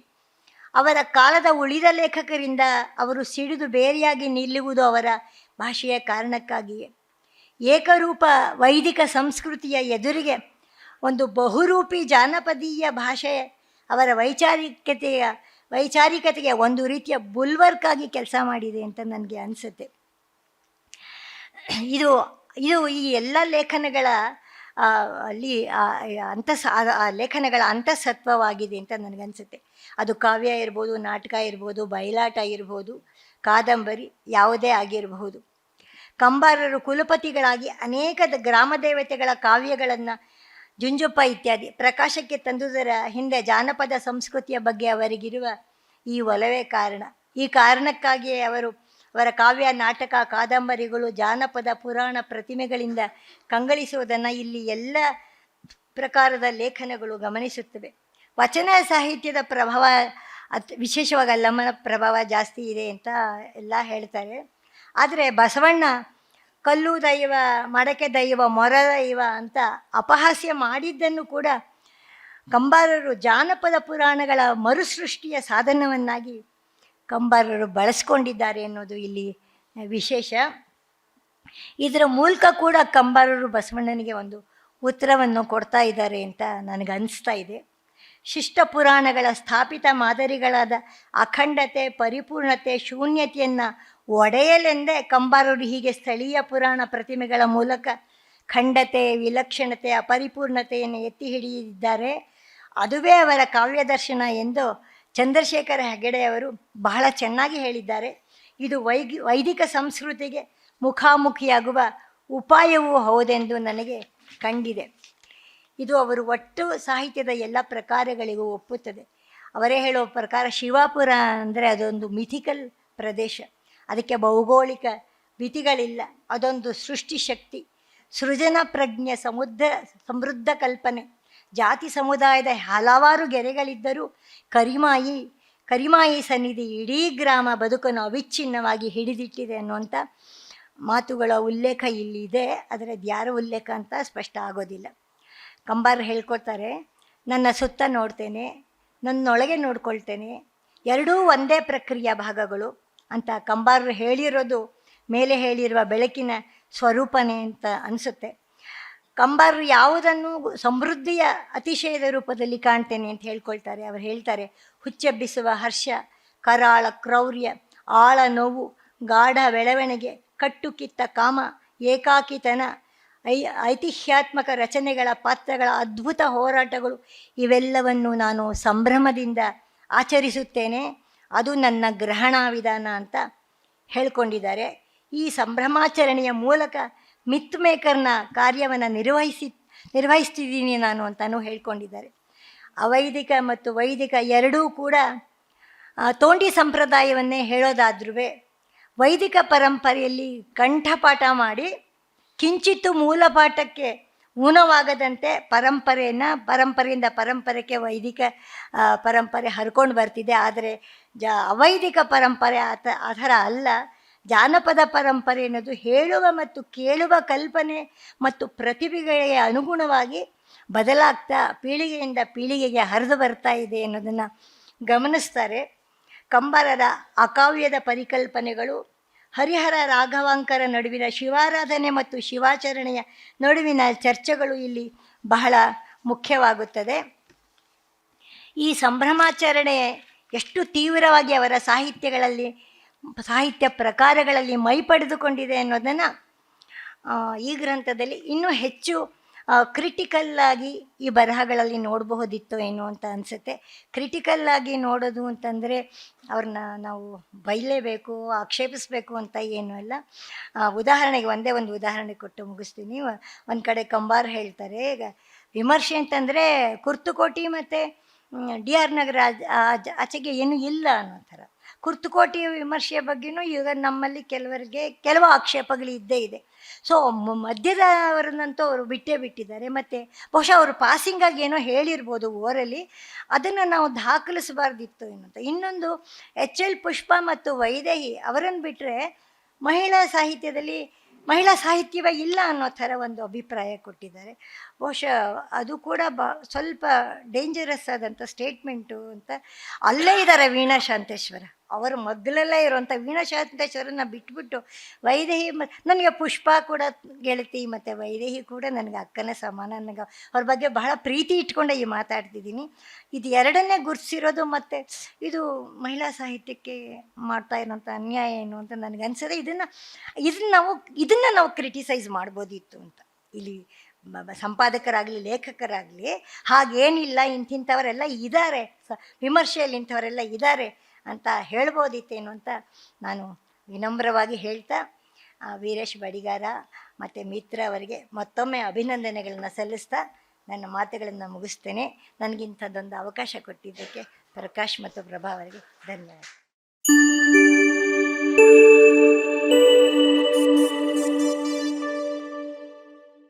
ಅವರ ಕಾಲದ ಉಳಿದ ಲೇಖಕರಿಂದ ಅವರು ಸಿಡಿದು ಬೇರೆಯಾಗಿ ನಿಲ್ಲುವುದು ಅವರ ಭಾಷೆಯ ಕಾರಣಕ್ಕಾಗಿಯೇ. ಏಕರೂಪ ವೈದಿಕ ಸಂಸ್ಕೃತಿಯ ಎದುರಿಗೆ ಒಂದು ಬಹುರೂಪಿ ಜಾನಪದೀಯ ಭಾಷೆ ಅವರ ವೈಚಾರಿಕತೆಯ, ವೈಚಾರಿಕತೆಗೆ ಒಂದು ರೀತಿಯ ಬುಲ್ವರ್ಕ್ ಆಗಿ ಕೆಲಸ ಮಾಡಿದೆ ಅಂತ ನನಗೆ ಅನಿಸುತ್ತೆ. ಇದು ಇದು ಈ ಎಲ್ಲ ಲೇಖನಗಳ ಅಲ್ಲಿ ಅಂತಸ ಲೇಖನಗಳ ಅಂತಸತ್ವವಾಗಿದೆ ಅಂತ ನನಗನ್ಸುತ್ತೆ ಅದು ಕಾವ್ಯ ಇರ್ಬೋದು, ನಾಟಕ ಇರ್ಬೋದು, ಬಯಲಾಟ ಇರ್ಬೋದು, ಕಾದಂಬರಿ ಯಾವುದೇ ಆಗಿರಬಹುದು. ಕಂಬಾರರು ಕುಲಪತಿಗಳಾಗಿ ಅನೇಕ ಗ್ರಾಮ ದೇವತೆಗಳ ಕಾವ್ಯಗಳನ್ನು ಜುಂಜುಪ್ಪ ಇತ್ಯಾದಿ ಪ್ರಕಾಶಕ್ಕೆ ತಂದುದರ ಹಿಂದೆ ಜಾನಪದ ಸಂಸ್ಕೃತಿಯ ಬಗ್ಗೆ ಅವರಿಗಿರುವ ಈ ಒಲವೇ ಕಾರಣ. ಈ ಕಾರಣಕ್ಕಾಗಿಯೇ ಅವರು ಅವರ ಕಾವ್ಯ, ನಾಟಕ, ಕಾದಂಬರಿಗಳು, ಜಾನಪದ, ಪುರಾಣ ಪ್ರತಿಮೆಗಳಿಂದ ಕಂಗಳಿಸುವುದನ್ನು ಇಲ್ಲಿ ಎಲ್ಲ ಪ್ರಕಾರದ ಲೇಖನಗಳು ಗಮನಿಸುತ್ತವೆ. ವಚನ ಸಾಹಿತ್ಯದ ಪ್ರಭಾವ ಅತ್ ವಿಶೇಷವಾಗಿ ಅಲ್ಲಮ್ಮನ ಪ್ರಭಾವ ಜಾಸ್ತಿ ಇದೆ ಅಂತ ಎಲ್ಲ ಹೇಳ್ತಾರೆ. ಆದರೆ ಬಸವಣ್ಣ, ಕಲ್ಲು ದೈವ, ಮಡಕೆ ದೈವ, ಮೊರ ದೈವ ಅಂತ ಅಪಹಾಸ್ಯ ಮಾಡಿದ್ದನ್ನು ಕೂಡ ಕಂಬಾರರು ಜಾನಪದ ಪುರಾಣಗಳ ಮರುಸೃಷ್ಟಿಯ ಸಾಧನವನ್ನಾಗಿ ಕಂಬಾರರು ಬಳಸ್ಕೊಂಡಿದ್ದಾರೆ ಅನ್ನೋದು ಇಲ್ಲಿ ವಿಶೇಷ. ಇದರ ಮೂಲಕ ಕೂಡ ಕಂಬಾರರು ಬಸವಣ್ಣನಿಗೆ ಒಂದು ಉತ್ತರವನ್ನು ಕೊಡ್ತಾ ಇದ್ದಾರೆ ಅಂತ ನನಗೆ ಅನಿಸ್ತಾ ಇದೆ. ಶಿಷ್ಟ ಪುರಾಣಗಳ ಸ್ಥಾಪಿತ ಮಾದರಿಗಳಾದ ಅಖಂಡತೆ, ಪರಿಪೂರ್ಣತೆ, ಶೂನ್ಯತೆಯನ್ನು ಒಡೆಯಲೆಂದೇ ಕಂಬಾರರು ಹೀಗೆ ಸ್ಥಳೀಯ ಪುರಾಣ ಪ್ರತಿಮೆಗಳ ಮೂಲಕ ಖಂಡತೆ, ವಿಲಕ್ಷಣತೆ, ಅಪರಿಪೂರ್ಣತೆಯನ್ನು ಎತ್ತಿ ಹಿಡಿದಿದ್ದಾರೆ. ಅದುವೇ ಅವರ ಕಾವ್ಯದರ್ಶನ ಎಂದು ಚಂದ್ರಶೇಖರ ಹೆಗಡೆಯವರು ಬಹಳ ಚೆನ್ನಾಗಿ ಹೇಳಿದ್ದಾರೆ. ಇದು ವೈಗಿ, ವೈದಿಕ ಸಂಸ್ಕೃತಿಗೆ ಮುಖಾಮುಖಿಯಾಗುವ ಉಪಾಯವೂ ಹೌದೆಂದು ನನಗೆ ಕಂಡಿದೆ. ಇದು ಅವರು ಒಟ್ಟು ಸಾಹಿತ್ಯದ ಎಲ್ಲ ಪ್ರಕಾರಗಳಿಗೂ ಒಪ್ಪುತ್ತದೆ. ಅವರೇ ಹೇಳುವ ಪ್ರಕಾರ ಶಿವಾಪುರ ಅಂದರೆ ಅದೊಂದು ಮಿಥಿಕಲ್ ಪ್ರದೇಶ. ಅದಕ್ಕೆ ಭೌಗೋಳಿಕ ಮಿತಿಗಳಿಲ್ಲ. ಅದೊಂದು ಸೃಷ್ಟಿಶಕ್ತಿ ಸೃಜನ ಪ್ರಜ್ಞೆ ಸಮುದ್ರ, ಸಮೃದ್ಧ ಕಲ್ಪನೆ. ಜಾತಿ ಸಮುದಾಯದ ಹಲವಾರು ಗೆರೆಗಳಿದ್ದರೂ ಕರಿಮಾಯಿ ಕರಿಮಾಯಿ ಸನ್ನಿಧಿ ಇಡೀ ಗ್ರಾಮ ಬದುಕನ್ನು ಅವಿಚ್ಛಿನ್ನವಾಗಿ ಹಿಡಿದಿಟ್ಟಿದೆ ಅನ್ನುವಂಥ ಮಾತುಗಳ ಉಲ್ಲೇಖ ಇಲ್ಲಿದೆ. ಆದರೆ ಅದು ಯಾರ ಉಲ್ಲೇಖ ಅಂತ ಸ್ಪಷ್ಟ ಆಗೋದಿಲ್ಲ. ಕಂಬಾರ್ ಹೇಳ್ಕೊಳ್ತಾರೆ ನನ್ನ ಸುತ್ತ ನೋಡ್ತೇನೆ, ನನ್ನೊಳಗೆ ನೋಡ್ಕೊಳ್ತೇನೆ, ಎರಡೂ ಒಂದೇ ಪ್ರಕ್ರಿಯೆ ಭಾಗಗಳು. ಅಂತ ಕಂಬಾರರು ಹೇಳಿರೋದು ಮೇಲೆ ಹೇಳಿರುವ ಬೆಳಕಿನ ಸ್ವರೂಪನೇ ಅಂತ ಅನಿಸುತ್ತೆ. ಕಂಬಾರರು ಯಾವುದನ್ನು ಸಮೃದ್ಧಿಯ ಅತಿಶಯದ ರೂಪದಲ್ಲಿ ಕಾಣ್ತೇನೆ ಅಂತ ಹೇಳ್ಕೊಳ್ತಾರೆ. ಅವರು ಹೇಳ್ತಾರೆ, ಹುಚ್ಚೆಬ್ಬಿಸುವ ಹರ್ಷ, ಕರಾಳ, ಕ್ರೌರ್ಯ, ಆಳ ನೋವು, ಗಾಢ ಬೆಳವಣಿಗೆ, ಕಟ್ಟುಕಿತ್ತ ಕಾಮ, ಏಕಾಕಿತನ, ಐ, ಐತಿಹ್ಯಾತ್ಮಕ ರಚನೆಗಳ ಪಾತ್ರಗಳ ಅದ್ಭುತ ಹೋರಾಟಗಳು ಇವೆಲ್ಲವನ್ನು ನಾನು ಸಂಭ್ರಮದಿಂದ ಆಚರಿಸುತ್ತೇನೆ. ಅದು ನನ್ನ ಗ್ರಹಣ ವಿಧಾನ ಅಂತ ಹೇಳ್ಕೊಂಡಿದ್ದಾರೆ. ಈ ಸಂಭ್ರಮಾಚರಣೆಯ ಮೂಲಕ ಮಿತ್ ಮೇಕರ್ನ ಕಾರ್ಯವನ್ನು ನಿರ್ವಹಿಸಿ, ನಿರ್ವಹಿಸ್ತಿದ್ದೀನಿ ನಾನು ಅಂತಲೂ ಹೇಳ್ಕೊಂಡಿದ್ದಾರೆ. ಅವೈದಿಕ ಮತ್ತು ವೈದಿಕ ಎರಡೂ ಕೂಡ ತೋಂಡಿ ಸಂಪ್ರದಾಯವನ್ನೇ ಹೇಳೋದಾದ್ರೂ ವೈದಿಕ ಪರಂಪರೆಯಲ್ಲಿ ಕಂಠಪಾಠ ಮಾಡಿ ಕಿಂಚಿತ್ತು ಮೂಲ ಪಾಠಕ್ಕೆ ಊನವಾಗದಂತೆ ಪರಂಪರೆಯನ್ನು, ಪರಂಪರೆಯಿಂದ ಪರಂಪರೆಗೆ ವೈದಿಕ ಪರಂಪರೆ ಹರ್ಕೊಂಡು ಬರ್ತಿದೆ. ಆದರೆ ಜ ಅವೈದಿಕ ಪರಂಪರೆ ಆ ಅಲ್ಲ. ಜಾನಪದ ಪರಂಪರೆ ಅನ್ನೋದು ಹೇಳುವ ಮತ್ತು ಕೇಳುವ ಕಲ್ಪನೆ ಮತ್ತು ಪ್ರತಿಭೆಗಳಿಗೆ ಅನುಗುಣವಾಗಿ ಬದಲಾಗ್ತಾ ಪೀಳಿಗೆಯಿಂದ ಪೀಳಿಗೆಗೆ ಹರಿದು ಬರ್ತಾ ಇದೆ ಅನ್ನೋದನ್ನು ಗಮನಿಸ್ತಾರೆ. ಕಂಬರರ ಅಕಾವ್ಯದ ಪರಿಕಲ್ಪನೆಗಳು, ಹರಿಹರ ರಾಘವಾಂಕರ ನಡುವಿನ ಶಿವಾರಾಧನೆ ಮತ್ತು ಶಿವಾಚರಣೆಯ ನಡುವಿನ ಚರ್ಚೆಗಳು ಇಲ್ಲಿ ಬಹಳ ಮುಖ್ಯವಾಗುತ್ತದೆ. ಈ ಸಂಭ್ರಮಾಚರಣೆ ಎಷ್ಟು ತೀವ್ರವಾಗಿ ಅವರ ಸಾಹಿತ್ಯಗಳಲ್ಲಿ, ಸಾಹಿತ್ಯ ಪ್ರಕಾರಗಳಲ್ಲಿ ಮೈ ಪಡೆದುಕೊಂಡಿದೆ ಅನ್ನೋದನ್ನು ಈ ಗ್ರಂಥದಲ್ಲಿ ಇನ್ನೂ ಹೆಚ್ಚು ಕ್ರಿಟಿಕಲ್ಲಾಗಿ ಈ ಬರಹಗಳಲ್ಲಿ ನೋಡಬಹುದಿತ್ತು ಏನು ಅಂತ ಅನಿಸುತ್ತೆ. ಕ್ರಿಟಿಕಲ್ಲಾಗಿ ನೋಡೋದು ಅಂತಂದರೆ ಅವ್ರನ್ನ ನಾವು ಬೈಲೇಬೇಕು, ಆಕ್ಷೇಪಿಸಬೇಕು ಅಂತ ಏನೂ ಅಲ್ಲ. ಉದಾಹರಣೆಗೆ ಒಂದೇ ಒಂದು ಉದಾಹರಣೆ ಕೊಟ್ಟು ಮುಗಿಸ್ತೀನಿ. ಒಂದು ಕಡೆ ಕಂಬಾರ್ ಹೇಳ್ತಾರೆ, ಈಗ ವಿಮರ್ಶೆ ಅಂತಂದರೆ ಕುರ್ತುಕೋಟಿ ಮತ್ತು ಡಿ ಆರ್ ನಗರ ಆಚ್- ಆಚ್- ಆಚೆಗೆ ಏನು ಇಲ್ಲ ಅನ್ನೋ ಥರ. ಕುರ್ತುಕೋಟಿ ವಿಮರ್ಶೆಯ ಬಗ್ಗೆನೂ ಈಗ ನಮ್ಮಲ್ಲಿ ಕೆಲವರಿಗೆ, ಕೆಲವು ಆಕ್ಷೇಪಗಳು ಇದ್ದೇ ಇದೆ. ಸೊ ಮಧ್ಯದವರನ್ನಂತೂ ಅವರು ಬಿಟ್ಟೇ ಬಿಟ್ಟಿದ್ದಾರೆ. ಮತ್ತು ಬಹುಶಃ ಅವರು ಪಾಸಿಂಗಾಗಿ ಏನೋ ಹೇಳಿರ್ಬೋದು ಓರಲ್ಲಿ. ಅದನ್ನು ನಾವು ದಾಖಲಿಸಬಾರ್ದಿತ್ತು ಏನಂತ ಇನ್ನೊಂದು, ಎಚ್ ಎಲ್ ಪುಷ್ಪ ಮತ್ತು ವೈದೇಹಿ ಅವರನ್ನು ಬಿಟ್ಟರೆ ಮಹಿಳಾ ಸಾಹಿತ್ಯದಲ್ಲಿ ಮಹಿಳಾ ಸಾಹಿತ್ಯವೇ ಇಲ್ಲ ಅನ್ನೋ ಥರ ಒಂದು ಅಭಿಪ್ರಾಯ ಕೊಟ್ಟಿದ್ದಾರೆ. ಬಹುಶಃ ಅದು ಕೂಡ ಬ, ಸ್ವಲ್ಪ ಡೇಂಜರಸ್ ಆದಂಥ ಸ್ಟೇಟ್ಮೆಂಟು ಅಂತ ಅಲ್ಲೇ ಇದ್ದಾರೆ ವೀಣಾ ಶಾಂತೇಶ್ವರ. ಅವರ ಮಗ್ಗಲಲ್ಲೇ ಇರುವಂಥ ವೀಣಾ ಶಾಂತೇಶ್ವರನ್ನ ಬಿಟ್ಬಿಟ್ಟು ವೈದೇಹಿ ಮ ನನಗೆ ಪುಷ್ಪ ಕೂಡ ಗೆಳತಿ ಮತ್ತು ವೈದೇಹಿ ಕೂಡ ನನಗೆ ಅಕ್ಕನ ಸಮಾನ ನನಗೆ ಅವ್ರ ಬಗ್ಗೆ ಬಹಳ ಪ್ರೀತಿ ಇಟ್ಕೊಂಡೆ ಈ ಮಾತಾಡ್ತಿದ್ದೀನಿ. ಇದು ಎರಡನ್ನೇ ಗುರುತಿಸಿರೋದು ಮತ್ತು ಇದು ಮಹಿಳಾ ಸಾಹಿತ್ಯಕ್ಕೆ ಮಾಡ್ತಾ ಇರೋಂಥ ಅನ್ಯಾಯ ಏನು ಅಂತ ನನಗೆ ಅನಿಸಿದೆ ಇದನ್ನು ಇದನ್ನ ನಾವು ಇದನ್ನು ನಾವು ಕ್ರಿಟಿಸೈಸ್ ಮಾಡ್ಬೋದಿತ್ತು ಅಂತ. ಇಲ್ಲಿ ಸಂಪಾದಕರಾಗಲಿ, ಲೇಖಕರಾಗಲಿ ಹಾಗೇನಿಲ್ಲ ಇಂತಿಂಥವರೆಲ್ಲ ಇದ್ದಾರೆ ಸ ವಿಮರ್ಶೆಯಲ್ಲಿ ಇಂಥವರೆಲ್ಲ ಇದ್ದಾರೆ ಅಂತ ಹೇಳ್ಬೋದಿತ್ತೇನು ಅಂತ ನಾನು ವಿನಮ್ರವಾಗಿ ಹೇಳ್ತಾ ವೀರೇಶ್ ಬಡಿಗಾರ ಮತ್ತು ಮಿತ್ರ ಅವರಿಗೆ ಮತ್ತೊಮ್ಮೆ ಅಭಿನಂದನೆಗಳನ್ನು ಸಲ್ಲಿಸ್ತಾ ನನ್ನ ಮಾತುಗಳನ್ನು ಮುಗಿಸ್ತೇನೆ. ನನಗಿಂಥದ್ದೊಂದು ಅವಕಾಶ ಕೊಟ್ಟಿದ್ದಕ್ಕೆ ಪ್ರಕಾಶ್ ಮತ್ತು ಪ್ರಭಾ ಅವರಿಗೆ ಧನ್ಯವಾದ.